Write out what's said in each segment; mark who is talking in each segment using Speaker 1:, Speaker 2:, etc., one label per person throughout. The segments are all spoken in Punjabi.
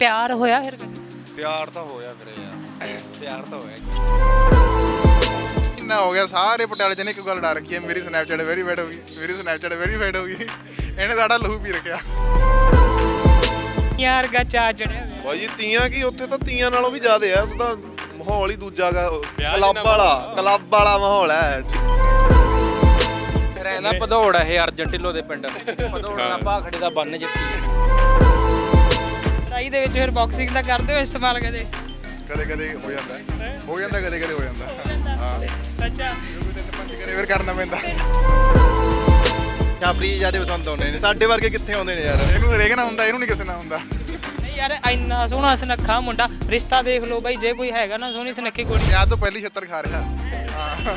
Speaker 1: ਪਿਆਰ ਹੋਇਆ ਫਿਰ?
Speaker 2: ਪਿਆਰ ਤਾਂ ਹੋਇਆ ਵੀਰੇ ਯਾਰ। ਪਿਆਰ ਤਾਂ ਹੋਇਆ
Speaker 3: ਇੰਨਾ ਹੋ ਗਿਆ ਸਾਰੇ ਪਟਿਆਲੇ ਚ ਨੇ ਇੱਕ ਗੱਲ ਡਰ ਰੱਖੀ ਹੈ ਮੇਰੀ ਸਨੈਪਚੈਟ ਵੈਰੀਫਾਈਡ ਹੋ ਗਈ ਮੇਰੀ ਸਨੈਪਚੈਟ ਵੈਰੀਫਾਈਡ ਹੋ ਗਈ। ਇਹਨੇ ਸਾਡਾ ਲਹੂ ਪੀ ਰੱਖਿਆ।
Speaker 1: ਯਾਰ ਗਾ ਚਾ ਹੋਇਆ।
Speaker 2: ਬਾਈ ਤੀਆਂ ਕੀ ਉੱਥੇ ਤਾਂ ਤੀਆਂ ਨਾਲੋਂ ਵੀ ਜ਼ਿਆਦੇ ਆ ਉੱਥੇ ਤਾਂ ਮਾਹੌਲ ਹੀ ਦੂਜਾ ਗਾ ਕਲੱਬ ਵਾਲਾ ਕਲੱਬ ਵਾਲਾ ਮਾਹੌਲ ਹੈ।
Speaker 4: ਰਹਿੰਦਾ ਭਦੌੜ ਇਹ ਅਰਜਨ ਢਿੱਲੋਂ ਦੇ ਪਿੰਡ। ਭਦੌੜ ਨਾਲ ਭਾਖੜੇ ਦਾ ਬੰਨ ਜੱਟੀ
Speaker 1: ਲੜਾਈ ਦੇ ਵਿੱਚ ਫਿਰ ਬਾਕਸਿੰਗ ਦਾ ਕਰਦੇ ਹੋ ਇਸਤੇਮਾਲ ਕਦੇ?
Speaker 3: ਕਦੇ ਕਦੇ ਹੋ ਜਾਂਦਾ। ਹੈ। ਹੋ ਜਾਂਦਾ ਕਦੇ ਕਦੇ ਹੋ ਜਾਂਦਾ। ਹਾਂ
Speaker 1: ਅੱਛਾ
Speaker 3: ਤਿੰਨ ਪੰਜ ਕਰੇ ਫਿਰ ਕਰਨਾ ਪੈਂਦਾ।
Speaker 2: ਛਾਪਰੀ ਜਿਆਦੇ ਪਸੰਦ ਆਉਂਦੇ ਨੇ। ਸਾਡੇ ਵਰਗੇ ਕਿੱਥੇ ਆਉਂਦੇ ਨੇ ਯਾਰ?
Speaker 3: ਇਹਨੂੰ ਹਰੇਕ ਨਾਲ ਹੁੰਦਾ ਇਹਨੂੰ ਨਹੀਂ ਕਿਸੇ ਨਾਲ ਹੁੰਦਾ।
Speaker 1: ਨਹੀਂ ਯਾਰ ਇੰਨਾ ਸੋਹਣਾ ਸੁਨੱਖਾ ਮੁੰਡਾ। ਰਿਸ਼ਤਾ ਦੇਖ ਲਓ ਬਾਈ ਜੇ ਕੋਈ ਹੈਗਾ ਨਾ ਸੋਹਣੀ ਸੁਨੱਖੀ ਕੁੜੀ।
Speaker 3: ਯਾਦ ਤੋਂ ਪਹਿਲੀ ਛੱਤਰ ਖਾ ਰਿਹਾ। ਹਾਂ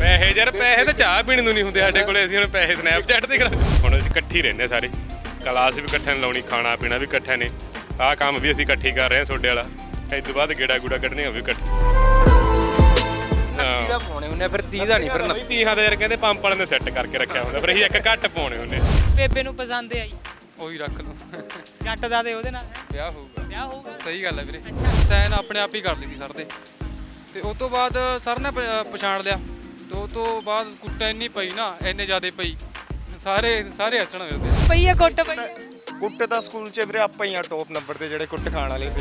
Speaker 5: ਪੈਸੇ ਯਾਰ ਪੈਸੇ ਤਾਂ ਚਾਹ ਪੀਣ ਨੂੰ ਨਹੀਂ ਹੁੰਦੇ ਸਾਡੇ ਕੋਲੇ। ਅਸੀਂ ਹੁਣ ਪੈਸੇ ਸਨੈਪਚੈਟ ਤੇ ਕਰਾ ਹੁਣ ਅਸੀਂ ਇਕੱਠੀ ਰਹਿੰਦੇ ਸਾਰੇ। ਕਲਾਸ ਵੀ ਇਕੱਠੇ ਨੇ ਲਾਉਣੀ ਖਾਣਾ ਪੀਣਾ ਵੀ ਇਕੱਠੇ ਨੇ। ਆਹ ਕੰਮ ਵੀ ਅਸੀਂ ਇਕੱਠੀ ਕਰ ਰਹੇ ਹਾਂ ਤੁਹਾਡੇ ਵਾਲਾ। ਇਸ ਤੋਂ ਬਾਅਦ ਗੇੜਾ ਗੂੜਾ ਕੱਢਣੇ ਉਹ ਵੀ ਇਕੱਠੇ।
Speaker 4: ਇਹਦਾ ਪਾਉਣੇ ਹੁੰਨੇ ਫਿਰ 30 ਦਾ ਨਹੀਂ ਫਿਰ
Speaker 5: ਨਹੀਂ ਤੀਹਾਂ ਦਾ ਯਾਰ ਕਹਿੰਦੇ ਪੰਪ ਵਾਲੇ ਨੇ ਸੈੱਟ ਕਰਕੇ ਰੱਖਿਆ ਹੁੰਦਾ ਫਿਰ ਅਸੀਂ ਇੱਕ ਘੱਟ ਪਾਉਣੇ ਹੁੰਦੇ
Speaker 1: ਬੇਬੇ ਨੂੰ ਪਸੰਦ ਆਈ।
Speaker 6: ਉਹੀ ਰੱਖ ਲਓ।
Speaker 1: ਜੱਟ ਦਾ ਤੇ ਉਹਦੇ ਨਾਲ ਹੈ?
Speaker 6: ਵਿਆਹ ਹੋਊਗਾ।
Speaker 1: ਵਿਆਹ ਹੋਊਗਾ?
Speaker 6: ਸਹੀ ਗੱਲ ਹੈ ਵੀਰੇ। ਸੈਨ ਆਪਣੇ ਆਪ ਹੀ ਕਰ ਲਈ ਸੀ ਸਰ ਦੇ। ਤੇ ਉਸ ਤੋਂ ਬਾਅਦ ਸਰ ਨੇ ਪ- ਪਛਾਣ ਲਿਆ। ਤੇ ਉਸ ਤੋਂ ਬਾਅਦ ਕੁੱਟਾ ਇੰਨੀ ਪਈ ਨਾ ਇੰਨੇ ਜ਼ਿਆਦੇ ਪਈ। ਸਾਰੇ ਸਾਰੇ ਹੱਸਣ ਹੋਏ
Speaker 1: ਪਈ ਆ ਕੁੱਟ ਪਈ।
Speaker 2: ਕੁੱਟ ਤਾਂ ਸਕੂਲ 'ਚ ਵੀਰੇ ਆਪਾਂ ਹੀ ਆ ਟੌਪ ਨੰਬਰ ਤੇ ਜਿਹੜੇ ਕੁੱਟ ਖਾਣ ਵਾਲੇ ਸੀ।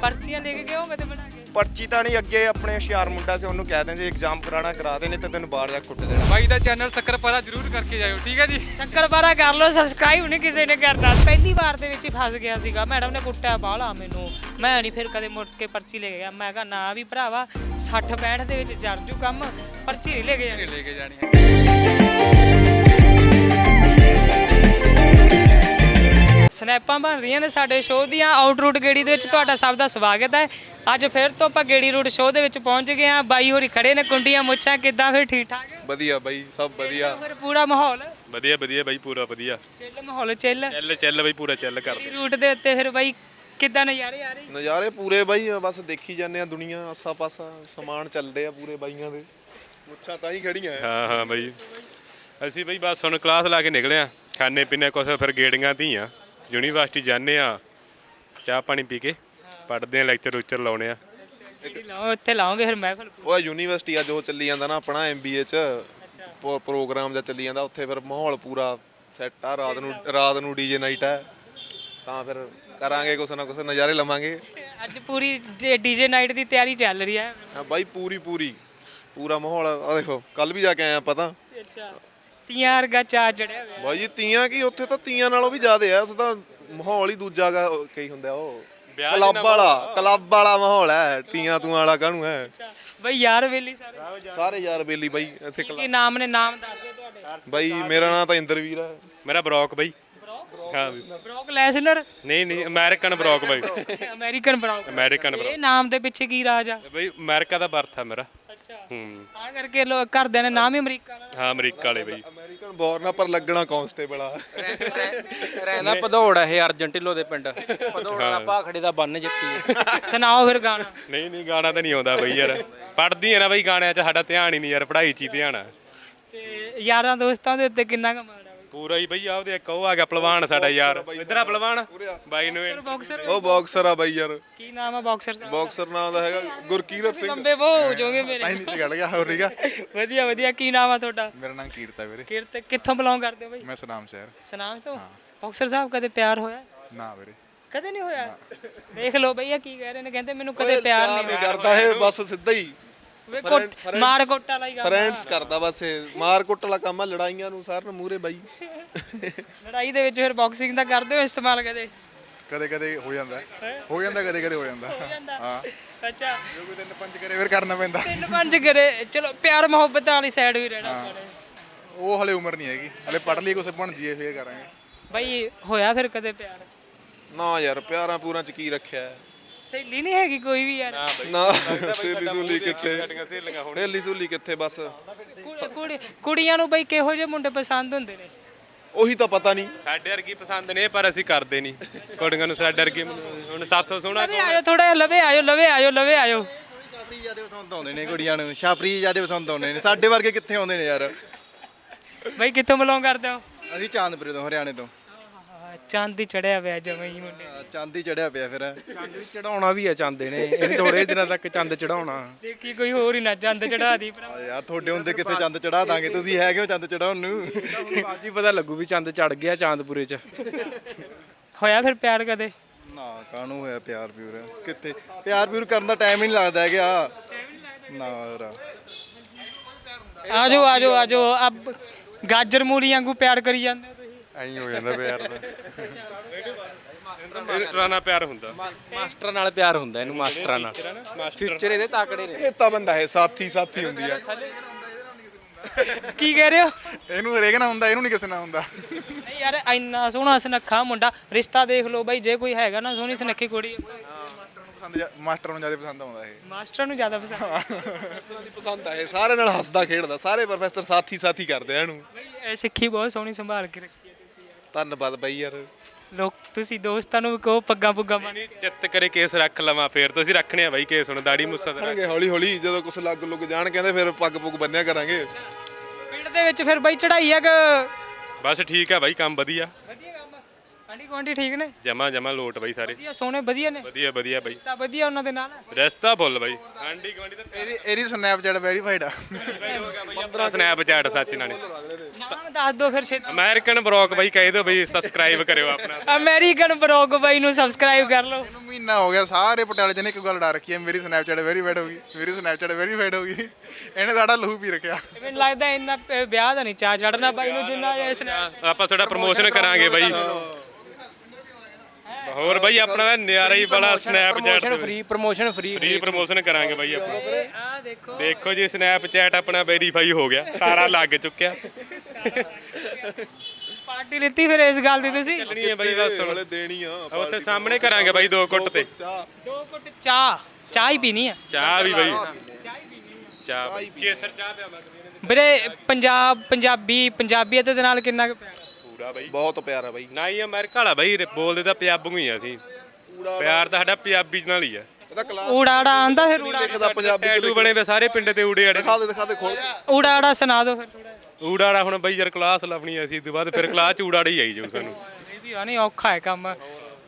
Speaker 1: ਪਰਚੀਆਂ ਲੈ ਕੇ ਗਏ ਹੋ ਕਦੇ ਬਣਾ ਕੇ?
Speaker 2: ਪਰਚੀ ਤਾਂ ਨਹੀਂ ਅੱਗੇ ਆਪਣੇ ਹੁਸ਼ਿਆਰ ਮੁੰਡਾ ਸੀ ਉਹਨੂੰ ਕਹਿ ਦਿੰਦੇ ਐਗਜ਼ਾਮ ਕਰਾਣਾ ਕਰਾ ਦੇ ਨਹੀਂ ਤੇ ਤੈਨੂੰ ਬਾਹਰ ਜਾ ਕੇ ਕੁੱਟ ਦੇਣਾ।
Speaker 6: ਬਾਈ ਦਾ ਚੈਨਲ ਸ਼ੱਕਰਪਾਰਾ ਜ਼ਰੂਰ ਕਰਕੇ ਜਾਇਓ ਠੀਕ ਹੈ ਜੀ?
Speaker 1: ਸ਼ੱਕਰਪਾਰਾ ਕਰ ਲਓ ਸਬਸਕ੍ਰਾਈਬ ਨਹੀਂ ਕਿਸੇ ਨੇ ਕਰਨਾ। ਪਹਿਲੀ ਵਾਰ ਦੇ ਵਿੱਚ ਹੀ ਫਸ ਗਿਆ ਸੀਗਾ। ਮੈਡਮ ਨੇ ਕੁੱਟਿਆ ਬਾਹਲਾ ਮੈਨੂੰ। ਮੈਂ ਨਹੀਂ ਫਿਰ ਕਦੇ ਮੁੜ ਕੇ ਪਰਚੀ ਲੈ ਕੇ ਗਿਆ। ਮੈਂ ਕਿਹਾ ਨਾ ਵੀ ਭਰਾਵਾ 60 65 ਦੇ ਵਿੱਚ ਜਰ ਜੂ ਕੰਮ ਪਰਚੀ ਨਹੀਂ ਲੈ ਕੇ ਜਾਣੀ।
Speaker 6: ਲੈ ਕੇ ਜਾਣੀ
Speaker 1: ਸਨੈਪਾਂ ਬਣ ਰਹੀਆਂ ਨੇ ਸਾਡੇ ਸ਼ੋਅ ਦੀਆਂ। ਆਊਟਰੂਟ ਗੇੜੀ ਦੇ ਵਿੱਚ ਤੁਹਾਡਾ ਸਭ ਦਾ ਸਵਾਗਤ ਹੈ। ਅੱਜ ਫਿਰ ਤੋਂ ਆਪਾਂ ਗੇੜੀ ਰੂਟ ਸ਼ੋਅ ਦੇ ਵਿੱਚ ਪਹੁੰਚ ਗਏ ਆ ਬਾਈ ਹੋਰੀ ਖੜੇ ਨੇ ਕੁੰਡੀਆਂ ਮੁੱਛਾਂ ਕਿੱਦਾਂ ਫਿਰ ਠੀਕ ਠਾਕ?
Speaker 2: ਵਧੀਆ ਬਾਈ ਸਭ ਵਧੀਆ।
Speaker 1: ਫਿਰ ਪੂਰਾ ਮਾਹੌਲ?
Speaker 5: ਵਧੀਆ ਵਧੀਆ ਬਾਈ ਪੂਰਾ ਵਧੀਆ।
Speaker 1: ਚਿੱਲ ਮਾਹੌਲ ਚਿੱਲ।
Speaker 5: ਚੱਲ ਚੱਲ ਬਾਈ ਪੂਰਾ ਚੱਲ ਕਰਦੇ।
Speaker 1: ਰੂਟ ਦੇ ਉੱਤੇ ਫਿਰ ਬਾਈ ਕਿੱਦਾਂ ਨਜ਼ਾਰੇ ਆ ਰਹੇ?
Speaker 2: ਨਜ਼ਾਰੇ ਪੂਰੇ ਬਾਈ ਬਸ ਦੇਖੀ ਜਾਂਦੇ ਆ ਦੁਨੀਆ ਆਸਾ ਪਾਸਾ ਸਮਾਨ ਚੱਲਦੇ ਆ ਪੂਰੇ ਬਾਈਆਂ ਦੇ। ਮੁੱਛਾਂ ਤਾਂ ਹੀ ਖੜੀਆਂ। ਆ।
Speaker 5: ਹਾਂ ਹਾਂ ਬਾਈ। ਅਸੀਂ ਬਈ ਬਸ ਹੁਣ ਕਲਾਸ ਲਾ ਕੇ ਨਿਕਲੇ ਆ ਖਾਣੇ ਪੀਣੇ ਕੁਛ ਫਿਰ ਗੇੜੀਆਂ ਧੀਆਂ। ਯੂਨੀਵਰਸਿਟੀ ਜਾਂਦੇ ਆ ਚਾਹ ਪਾਣੀ ਪੀ ਕੇ ਪੜ੍ਹਦੇ ਆ ਲੈਕਚਰ ਉਚਰ ਲਾਉਣੇ ਆ
Speaker 1: ਲਾਓ ਉੱਥੇ ਲਾਓਗੇ ਫਿਰ ਮਹਿਫਲ
Speaker 2: ਉਹ ਯੂਨੀਵਰਸਿਟੀ ਆ ਜੋ ਚੱਲੀ ਜਾਂਦਾ ਨਾ ਆਪਣਾ ਐਮਬੀਏ ਚ ਪ- ਪ੍ਰੋਗਰਾਮ ਦਾ ਚੱਲੀ ਜਾਂਦਾ ਉੱਥੇ ਫਿਰ ਮਾਹੌਲ ਪੂਰਾ ਸੈੱਟ ਆ ਰਾਤ ਨੂੰ ਰਾਤ ਨੂੰ ਡੀਜੇ ਨਾਈਟ ਹੈ ਤਾਂ ਫਿਰ ਕਰਾਂਗੇ ਕੁਛ ਨਾ ਕੁਛ ਨਜ਼ਾਰੇ ਲਵਾਂਗੇ।
Speaker 1: ਅੱਜ ਪੂਰੀ ਡੀਜੇ ਨਾਈਟ ਦੀ ਤਿਆਰੀ ਚੱਲ ਰਹੀ ਹੈ।
Speaker 2: ਹਾਂ ਬਾਈ ਪੂਰੀ ਪੂਰੀ। ਪੂਰਾ ਮਾਹੌਲ ਆ ਦੇਖੋ ਕੱਲ ਵੀ ਜਾ ਕੇ ਆਇਆ ਪਤਾ
Speaker 1: ਅੱਛਾ। ਤੀਆਂ ਵਰਗਾ ਚਾ ਚੜਿਆ ਹੋਇਆ।
Speaker 2: ਬਾਈ ਜੀ ਤੀਆਂ ਕੀ? ਉੱਥੇ ਤਾਂ ਤੀਆਂ ਨਾਲੋਂ ਵੀ ਜ਼ਿਆਦੇ ਆ। ਉੱਥੇ ਤਾਂ ਮਾਹੌਲ ਹੀ ਦੂਜਾ ਗਾ ਉਹ ਕੀ ਹੁੰਦਾ ਉਹ। ਕਲੱਬ ਵਾਲਾ ਕਲੱਬ ਵਾਲਾ ਮਾਹੌਲ ਹੈ ਤੀਆਂ ਤੂਆਂ ਵਾਲਾ ਕਾਹਨੂੰ ਹੈ
Speaker 1: ਬਈ ਯਾਰ ਵੇਲੀ ਸਾਰੇ।
Speaker 2: ਸਾਰੇ ਯਾਰ ਬੇਲੀ ਬਾਈ ਇੱਥੇ
Speaker 1: ਕੀ ਕੀ ਨਾਮ ਨੇ? ਨਾਮ ਦੱਸ ਦਿਓ ਤੁਹਾਡੇ।
Speaker 2: ਬਾਈ ਮੇਰਾ ਨਾਮ ਤਾਂ ਇੰਦਰਵੀਰ ਹੈ
Speaker 5: ਮੇਰਾ ਬਰੌਕ ਬਾਈ। ਹਾਂ ਬਈ।
Speaker 1: ਬ੍ਰੌਕ ਲੈਸਨਰ
Speaker 5: ਨਹੀਂ ਨਹੀਂ ਅਮਰੀਕਨ ਬਰੌਕ ਬਾਈ।
Speaker 1: American Brock.
Speaker 5: American Brock.
Speaker 1: ਇਹ ਨਾਮ ਦੇ ਪਿੱਛੇ ਕੀ ਰਾਜ ਆ?
Speaker 5: ਬਈ ਅਮਰੀਕਾ ਦਾ ਬਰਥ ਆ ਮੇਰਾ।
Speaker 1: ਅੱਛਾ।
Speaker 5: ਹੂੰ।
Speaker 1: ਤਾਂ ਕਰਕੇ ਲੋਕ ਘਰਦਿਆਂ ਨੇ ਨਾਮ ਹੀ ਅਮਰੀਕਾ ਵਾਲਾ
Speaker 5: ਹਾਂ ਅਮਰੀਕਾ ਵਾਲੇ ਬਈ।
Speaker 2: ਅਮਰੀਕਨ ਬੋਰਨ ਆ ਪਰ ਲੱਗਣਾ ਕਾਂਸਟੇਬਲ ਆ।
Speaker 4: ਰਹਿੰਦਾ ਭਦੌੜ ਇਹ ਅਰਜਨ ਢਿੱਲੋਂ ਦੇ ਪਿੰਡ। ਭਦੌੜ ਨਾਲ ਭਾਖੜੇ ਦਾ ਬੰਨ ਜੱਟੀ
Speaker 1: ਸੁਣਾਓ ਫਿਰ ਗਾਣਾ।
Speaker 5: ਨਹੀਂ ਨਹੀਂ ਗਾਣਾ ਤਾਂ ਨਹੀਂ ਆਉਂਦਾ ਬਈ ਯਾਰ। ਪੜਦੀ ਆ ਨਾ ਬਈ ਗਾਣਿਆਂ 'ਚ ਸਾਡਾ ਧਿਆਨ ਹੀ ਨਹੀਂ ਯਾਰ ਪੜ੍ਹਾਈ 'ਚ ਹੀ ਧਿਆਨ ਆ।
Speaker 1: ਤੇ ਯਾਰਾਂ ਦੋਸਤਾਂ ਦੇ ਉੱਤੇ ਕਿੰਨਾ ਬਈ
Speaker 5: ਪੂਰਾ ਹੀ ਬਈ ਆਪਦੇ ਇੱਕ ਉਹ ਆ ਗਿਆ ਪਹਿਲਵਾਨ ਸਾਡਾ ਯਾਰ। ਇੱਧਰ ਆ ਪਹਿਲਵਾਨ। ਬਾਈ ਨੂੰ ਇਹ-
Speaker 1: ਬਾਕਸਰ
Speaker 2: ਉਹ ਬਾਕਸਰ ਆ ਬਾਈ ਯਾਰ।
Speaker 1: ਕੀ ਨਾਮ ਆ ਬਾਕਸਰ ਸਾਹਿਬ
Speaker 2: ਬਾਕਸਰ ਨਾਮ ਦਾ ਹੈਗਾ ਗੁਰਕੀਰਤ ਸਿੰਘ।
Speaker 1: ਲੰਬੇ ਬਹੁ ਜੋਗੇ ਮੇਰੇ।
Speaker 3: ਆਈ ਨੀਚੇ ਖੜ ਗਿਆ ਹੋਰ ਠੀਕ ਆ।
Speaker 1: ਵਧੀਆ ਵਧੀਆ। ਕੀ ਨਾਮ ਆ ਤੁਹਾਡਾ?
Speaker 3: ਮੇਰਾ ਨਾਮ ਕੀਰਤਾ ਵੀਰੇ।
Speaker 1: ਕਿਰਤ ਕਿੱਥੋਂ ਬਿਲੋਂਗ ਕਰਦੇ ਹੋ ਬਈ?
Speaker 3: ਮੈਂ ਸਨਾਮ ਸ਼ਹਿਰ।
Speaker 1: ਸਨਾਮ ਤੋਂ? ਬਾਕਸਰ ਸਾਹਿਬ ਕਦੇ ਪਿਆਰ ਹੋਇਆ?
Speaker 3: ਨਾ ਵੀਰੇ।
Speaker 1: ਕਦੇ ਨਹੀਂ ਹੋਇਆ? ਦੇਖ ਲਓ ਬਈ ਇਹ ਕੀ ਕਹਿ ਰਹੇ ਨੇ। ਕਹਿੰਦੇ ਮੈਨੂੰ ਕਦੇ ਪਿਆਰ ਨਹੀਂ
Speaker 2: ਨਹੀਂ ਕਰਦਾ ਇਹ ਬਸ ਸਿੱਧਾ ਹੀ।
Speaker 1: ਵੇ ਕੁੱਟ ਮਾਰ ਕੁੱਟ ਵਾਲਾ ਹੀ ਕੰਮ
Speaker 2: ਫਰੈਂਡਸ ਕਰਦਾ ਬਸ ਇਹ। ਮਾਰ ਕੁੱਟ ਵਾਲਾ ਕੰਮ ਆ ਲੜਾਈਆਂ ਨੂੰ ਸਾਰਨ ਮੂਰੇ ਬਾਈ।
Speaker 1: ਲੜਾਈ ਦੇ ਵਿੱਚ ਫਿਰ ਬਾਕਸਿੰਗ ਦਾ ਕਰਦੇ ਹੋ ਇਸਤੇਮਾਲ ਕਦੇ?
Speaker 3: ਕਦੇ ਕਦੇ ਹੋ ਜਾਂਦਾ। ਹੈ। ਹੋ ਜਾਂਦਾ ਕਦੇ ਕਦੇ ਹੋ ਜਾਂਦਾ। ਹਾਂ
Speaker 1: ਅੱਛਾ।
Speaker 3: ਜੋ ਕੋਈ ਤਿੰਨ ਪੰਜ ਕਰੇ ਫਿਰ ਕਰਨਾ ਪੈਂਦਾ।
Speaker 1: ਤਿੰਨ ਪੰਜ ਕਰੇ। ਚਲੋ ਪਿਆਰ ਮੁਹੱਬਤ ਵਾਲੀ ਸਾਈਡ ਵੀ ਰਹਿਣਾ ਆਪਾਂ ਨੇ।
Speaker 3: ਉਹ ਹਲੇ ਉਮਰ ਨਹੀਂ ਹੈਗੀ। ਹਲੇ ਪੜ ਲਈ ਕੁਛ ਬਣ ਜੀਏ ਫੇਰ ਕਰਾਂਗੇ।
Speaker 1: ਬਈ ਹੋਇਆ ਫਿਰ ਕਦੇ ਪਿਆਰ?
Speaker 2: ਨਾ ਯਾਰ ਪਿਆਰਾਂ ਪੂਰਾਂ ਚ ਕੀ ਰੱਖਿਆ ਹੈ?
Speaker 1: ਸਹੇਲੀ ਨਹੀਂ ਹੈਗੀ ਕੋਈ ਵੀ ਯਾਰ।
Speaker 2: ਨਾ ਸੇਲੀ ਸੁਲੀ ਕਿੱਥੇ? ਹੇਲੀ ਸੁਲੀ ਕਿੱਥੇ ਬਸ?
Speaker 1: ਕੁੜੀ- ਕੁੜੀ ਕੁੜੀਆਂ ਨੂੰ ਬਈ ਕਿਹੋ ਜਿਹੇ ਮੁੰਡੇ ਪਸੰਦ ਹੁੰਦੇ ਨੇ?
Speaker 2: ਉਹੀ ਤਾਂ ਪਤਾ ਨਹੀਂ।
Speaker 5: ਸਾਡੇ ਵਰਗੀ ਪਸੰਦ ਨੇ ਪਰ ਅਸੀਂ ਕਰਦੇ ਨਹੀਂ। ਕੁੜੀਆਂ ਨੂੰ ਸਾਡੇ ਵਰਗੀ ਹੁਣ ਸਾਥੋਂ ਸੋਹਣਾ
Speaker 1: ਲਵੇ ਆਇਓ ਥੋੜਾ ਲਵੇ ਆਇਓ ਲਵੇ ਆਇਓ ਲਵੇ ਆਇਓ।
Speaker 2: ਛਾਪਰੀ ਜਿਆਦੇ ਪਸੰਦ ਆਉਂਦੇ ਨੇ ਕੁੜੀਆਂ ਨੂੰ। ਛਾਪਰੀ ਜਿਆਦੇ ਪਸੰਦ ਆਉਂਦੇ ਨੇ। ਸਾਡੇ ਵਰਗੇ ਕਿੱਥੇ ਆਉਂਦੇ ਨੇ ਯਾਰ?
Speaker 1: ਬਈ ਕਿੱਥੋਂ ਬਿਲੋਂਗ ਕਰਦੇ ਹੋ?
Speaker 2: ਅਸੀਂ ਚਾਂਦਪੁਰੇ ਤੋਂ ਹਰਿਆਣੇ ਤੋਂ।
Speaker 1: ਚਾਂਦੀ ਚੜਿਆ ਪਿਆ ਜਮੇ ਹੀ ਮੁੰਡੇ
Speaker 3: ਚਾਂਦੀ ਚੜਿਆ ਪਿਆ ਫਿਰ।
Speaker 4: ਚੰਦ ਵੀ ਚੜਾਉਣਾ ਵੀ ਆ ਚਾਂਦੇ ਨੇ। ਇਹਨੇ ਥੋੜੇ ਦਿਨਾਂ ਤੱਕ ਚੰਦ ਚੜਾਉਣਾ।
Speaker 1: ਦੇਖੀ ਕੋਈ ਹੋਰ ਹੀ ਨਾ ਚੰਦ ਚੜਾ ਦੀ ਭਰਾ
Speaker 3: ਯਾਰ ਤੁਹਾਡੇ ਹੁੰਦੇ ਕਿੱਥੇ ਚੰਦ ਚੜਾ ਦਾਂਗੇ? ਤੁਸੀਂ ਹੈਗੇ ਹੋ ਚੰਦ ਚੜਾਉਣ ਨੂੰ।
Speaker 4: ਹੀ ਪਤਾ ਲੱਗੂ ਵੀ ਚੰਦ ਚੜ ਗਿਆ ਚਾਂਦਪੁਰੇ 'ਚ।
Speaker 1: ਹੋਇਆ ਫਿਰ ਪਿਆਰ ਕਦੇ?
Speaker 3: ਨਾ ਕਾਹਨੂੰ ਹੋਇਆ ਪਿਆਰ ਪਿਊਰ? ਕਿੱਥੇ? ਪਿਆਰ ਪਿਊਰ ਕਰਨ ਦਾ ਟਾਈਮ ਹੀ ਨਹੀਂ ਲੱਗਦਾ ਹੈਗਾ। ਨਾ ਯਾਰ।
Speaker 1: ਆਜੋ ਆਜੋ ਆਜੋ। ਅਬ ਗਾਜਰ ਮੂਲੀ ਵਾਂਗੂ ਪਿਆਰ ਕਰੀ ਜਾਂਦੇ
Speaker 3: ਐਂ ਹੋ ਜਾਂਦਾ ਪਿਆਰ ਦਾ।
Speaker 5: ਮਾਸਟਰਾਂ ਨਾਲ ਪਿਆਰ ਹੁੰਦਾ।
Speaker 4: ਮਾਸਟਰਾਂ ਨਾਲ ਪਿਆਰ ਹੁੰਦਾ ਇਹਨੂੰ ਮਾਸਟਰਾਂ ਨਾਲ। ਫਿਊਚਰ ਇਹਦੇ ਤਾਕੜੇ ਨੇ।
Speaker 3: ਇਹ ਤਾਂ ਬੰਦਾ ਹੈ ਸਾਥੀ ਸਾਥੀ ਹੁੰਦੀ ਆ।
Speaker 1: ਕੀ ਕਹਿ ਰਹੇ ਹੋ?
Speaker 3: ਇਹਨੂੰ ਹਰੇਕ ਨਾਲ ਹੁੰਦਾ ਇਹਨੂੰ ਨਹੀਂ ਕਿਸੇ ਨਾਲ ਹੁੰਦਾ।
Speaker 1: ਨਹੀਂ ਯਾਰ ਇੰਨਾ ਸੋਹਣਾ ਸੁਨੱਖਾ ਮੁੰਡਾ ਰਿਸ਼ਤਾ ਦੇਖ ਲਓ ਬਾਈ ਜੇ ਕੋਈ ਹੈਗਾ ਨਾ ਸੋਹਣੀ ਸੁਨੱਖੀ ਕੁੜੀ।
Speaker 3: ਪਸੰਦ ਮਾਸਟਰ ਨੂੰ ਜ਼ਿਆਦਾ ਪਸੰਦ ਆਉਂਦਾ ਇਹ।
Speaker 1: ਮਾਸਟਰ ਨੂੰ ਜ਼ਿਆਦਾ ਪਸੰਦ?
Speaker 2: ਪਸੰਦ ਆ ਇਹ ਸਾਰੇ ਨਾਲ ਹੱਸਦਾ ਖੇਡਦਾ ਸਾਰੇ ਪ੍ਰੋਫੈਸਰ ਸਾਥੀ ਸਾਥੀ ਕਰਦੇ ਆ ਇਹਨੂੰ।
Speaker 1: ਸਿੱਖੀ ਬਹੁਤ ਸੋਹਣੀ ਸੰਭਾਲ ਕੇ ਰੱਖੀ।
Speaker 2: ਧੰਨਵਾਦ ਬਈ ਯਾਰ।
Speaker 1: ਲੋਕ ਤੁਸੀਂ ਦੋਸਤਾਂ ਨੂੰ ਵੀ ਕਹੋ ਪੱਗਾਂ ਪੁੱਗਾਂ ਬੰਨ
Speaker 5: ਚਿੱਤ ਕਰੇ ਕੇਸ ਰੱਖ ਲਵਾਂ ਫੇਰ ਤੁਸੀਂ ਰੱਖਣੇ ਆ ਬਾਈ ਕੇਸ ਹੁਣ ਦਾੜੀ ਮੁੱਸਾ ਤੇ ਰੱਖ।
Speaker 2: ਕਰਾਂਗੇ ਹੌਲੀ ਹੌਲੀ ਜਦੋਂ ਕੁਛ ਲੱਗ ਲੁੱਗ ਜਾਣ ਕਹਿੰਦੇ ਫਿਰ ਪੱਗ ਪੁੱਗ ਬੰਨਿਆ ਕਰਾਂਗੇ।
Speaker 1: ਪਿੰਡ ਦੇ ਵਿੱਚ ਫਿਰ ਬਾਈ ਚੜਾਈ ਆ ਕਿ
Speaker 5: ਬਸ ਠੀਕ ਆ ਬਾਈ ਕੰਮ ਵਧੀਆ?
Speaker 1: ਵਧੀਆ ਕੰਮ ਆ ਆਂਟੀ ਗੁਆਂਢੀ ਠੀਕ ਨੇ?
Speaker 5: ਜਮਾ ਜਮਾ ਲੋਟ ਬਾਈ ਸਾਰੇ।
Speaker 1: ਵਧੀਆ ਸੋਹਣੇ ਵਧੀਆ ਨੇ?
Speaker 5: ਵਧੀਆ ਵਧੀਆ ਬਾਈ।
Speaker 1: ਤਾਂ ਵਧੀਆ ਉਹਨਾਂ ਦੇ ਨਾਲ?
Speaker 5: ਰਸਤਾ ਫੁੱਲ ਬਾਈ। ਆਂਡੀ ਗਵਾਂਡੀ ਤਾਂ
Speaker 3: ਇਹਦੀ ਇਹਦੀ ਸਨੈਪਚੈਟ ਵੈਰੀਫਾਈਡ ਆ।
Speaker 5: 15 ਸਨੈਪਚੈਟ ਸੱਚ ਇਹਨਾਂ ਨੇ
Speaker 1: ਨਾਮ ਦੱਸ ਦਿਓ ਫਿਰ ਛੇਤੀ
Speaker 5: ਅਮਰੀਕਨ ਬਰੋਕ ਬਾਈ ਕਹਿ ਦਿਓ ਬਈ ਸਬਸਕ੍ਰਾਈਬ ਕਰਿਓ ਆਪਣਾ।
Speaker 1: ਅਮਰੀਕਨ ਬਰੋਗ ਬਾਈ ਨੂੰ ਸਬਸਕ੍ਰਾਈਬ ਕਰ ਲਓ।
Speaker 3: ਇਹਨੂੰ ਮਹੀਨਾ ਹੋ ਗਿਆ ਸਾਰੇ ਪਟਿਆਲੇ ਚ ਨੇ ਇੱਕ ਗੱਲ ਡਾ ਰੱਖੀ ਹੈ ਮੇਰੀ ਸਨੈਪਚੈਟ ਵੈਰੀਫਾਈਡ ਹੋ ਗਈ ਮੇਰੀ ਸਨੈਪਚੈਟ ਵੈਰੀਫਾਈਡ ਹੋ ਗਈ। ਇਹਨੇ ਸਾਡਾ ਲਹੂ ਪੀ ਰੱਖਿਆ।
Speaker 1: ਮੈਨੂੰ ਲੱਗਦਾ ਇੰਨਾ ਵਿਆਹ ਦਾ ਨਹੀਂ ਚਾਹ ਚੜਨਾ ਬਾਈ ਨੂੰ ਜਿੰਨਾ ਇਸ ਨੇ
Speaker 5: ਆਪਾਂ ਤੁਹਾਡਾ ਪ੍ਰਮੋਸ਼ਨ ਕਰਾਂਗੇ ਬਾਈ। ਹੋਰ ਬਾਈ ਆਪਣਾ ਤਾਂ ਨਿਆਰਾ ਹੀ ਬੜਾ Snapchat
Speaker 4: promotion free promotion free
Speaker 5: free promotion ਕਰਾਂਗੇ ਬਾਈ ਆਪਾਂ।
Speaker 1: ਆ ਦੇਖੋ।
Speaker 5: ਦੇਖੋ ਜੀ ਸਨੈਪਚੈਟ ਆਪਣਾ ਵੈਰੀਫਾਈ ਹੋ ਗਿਆ ਸਾਰਾ ਲੱਗ ਚੁੱਕਿਆ।
Speaker 1: ਪਾਰਟੀ ਲਿੱਤੀ ਫਿਰ ਇਸ ਗੱਲ ਦੀ ਤੁਸੀਂ?
Speaker 5: ਚੱਲਣੀ ਹੈ ਬਾਈ ਬਸ ਹੁਣ।
Speaker 2: ਵਾਲੇ ਦੇਣੀ ਆ
Speaker 5: ਉੱਥੇ ਸਾਹਮਣੇ ਕਰਾਂਗੇ ਬਾਈ ਦੋ ਕੁੱਟ ਤੇ।
Speaker 1: ਦੋ ਘੁੱਟ ਚਾਹ। ਚਾਹ ਹੀ ਪੀਣੀ ਆ।
Speaker 5: ਚਾਹ ਵੀ ਬਾਈ। ਚਾਹ ਬਾਈ। ਕੇਸਰ ਚਾਹ ਪਿਆਵਾਂਗੇ।
Speaker 1: ਵੀਰੇ ਪੰਜਾਬ ਪੰਜਾਬੀ ਪੰਜਾਬੀਅਤ ਦੇ ਨਾਲ ਕਿੰਨਾ ਕੁ ਪਿਆਰ ਆ?
Speaker 5: ਪੂਰਾ ਬਾਈ।
Speaker 2: ਬਹੁਤ ਪਿਆਰਾ ਬਾਈ।
Speaker 5: ਨਾ ਹੀ ਅਮਰੀਕਾ ਵਾਲਾ ਬਾਈ ਬੋਲਦੇ ਤਾਂ ਪੰਜਾਬੂ ਹੀ ਆ ਅਸੀਂ। ਪਿਆਰ ਤਾਂ ਸਾਡਾ ਪੰਜਾਬੀ ਨਾਲ ਹੀ ਆ।
Speaker 2: ਇਹਦਾ ਕਲਾਸ
Speaker 1: ਊੜਾੜਾ ਆਂਦਾ ਫਿਰ ਊੜਾ
Speaker 2: ਲਿਖਦਾ ਪੰਜਾਬੀ
Speaker 5: ਟੈਟੂ ਬਣੇ ਵੇ ਸਾਰੇ ਪਿੰਡ ਤੇ ਊੜੇ ਆੜੇ।
Speaker 2: ਦਿਖਾ ਦੇ ਦਿਖਾ ਦੇ ਖੋਲ
Speaker 1: ਊੜਾੜਾ ਸੁਣਾ ਦਿਓ ਫਿਰ। ਥੋੜਾ
Speaker 5: ਊੜਾੜਾ ਹੁਣ ਬਾਈ ਯਾਰ ਕਲਾਸ ਲੱਭਣੀ ਆ ਸੀ ਤੋਂ ਬਾਅਦ ਫਿਰ ਕਲਾਸ ਚ ਊੜਾੜਾ ਹੀ ਆਈ ਜਾਊ ਸਾਨੂੰ।
Speaker 1: ਇਹ ਵੀ ਆ ਨਹੀਂ ਔਖਾ ਹੈ ਕੰਮ।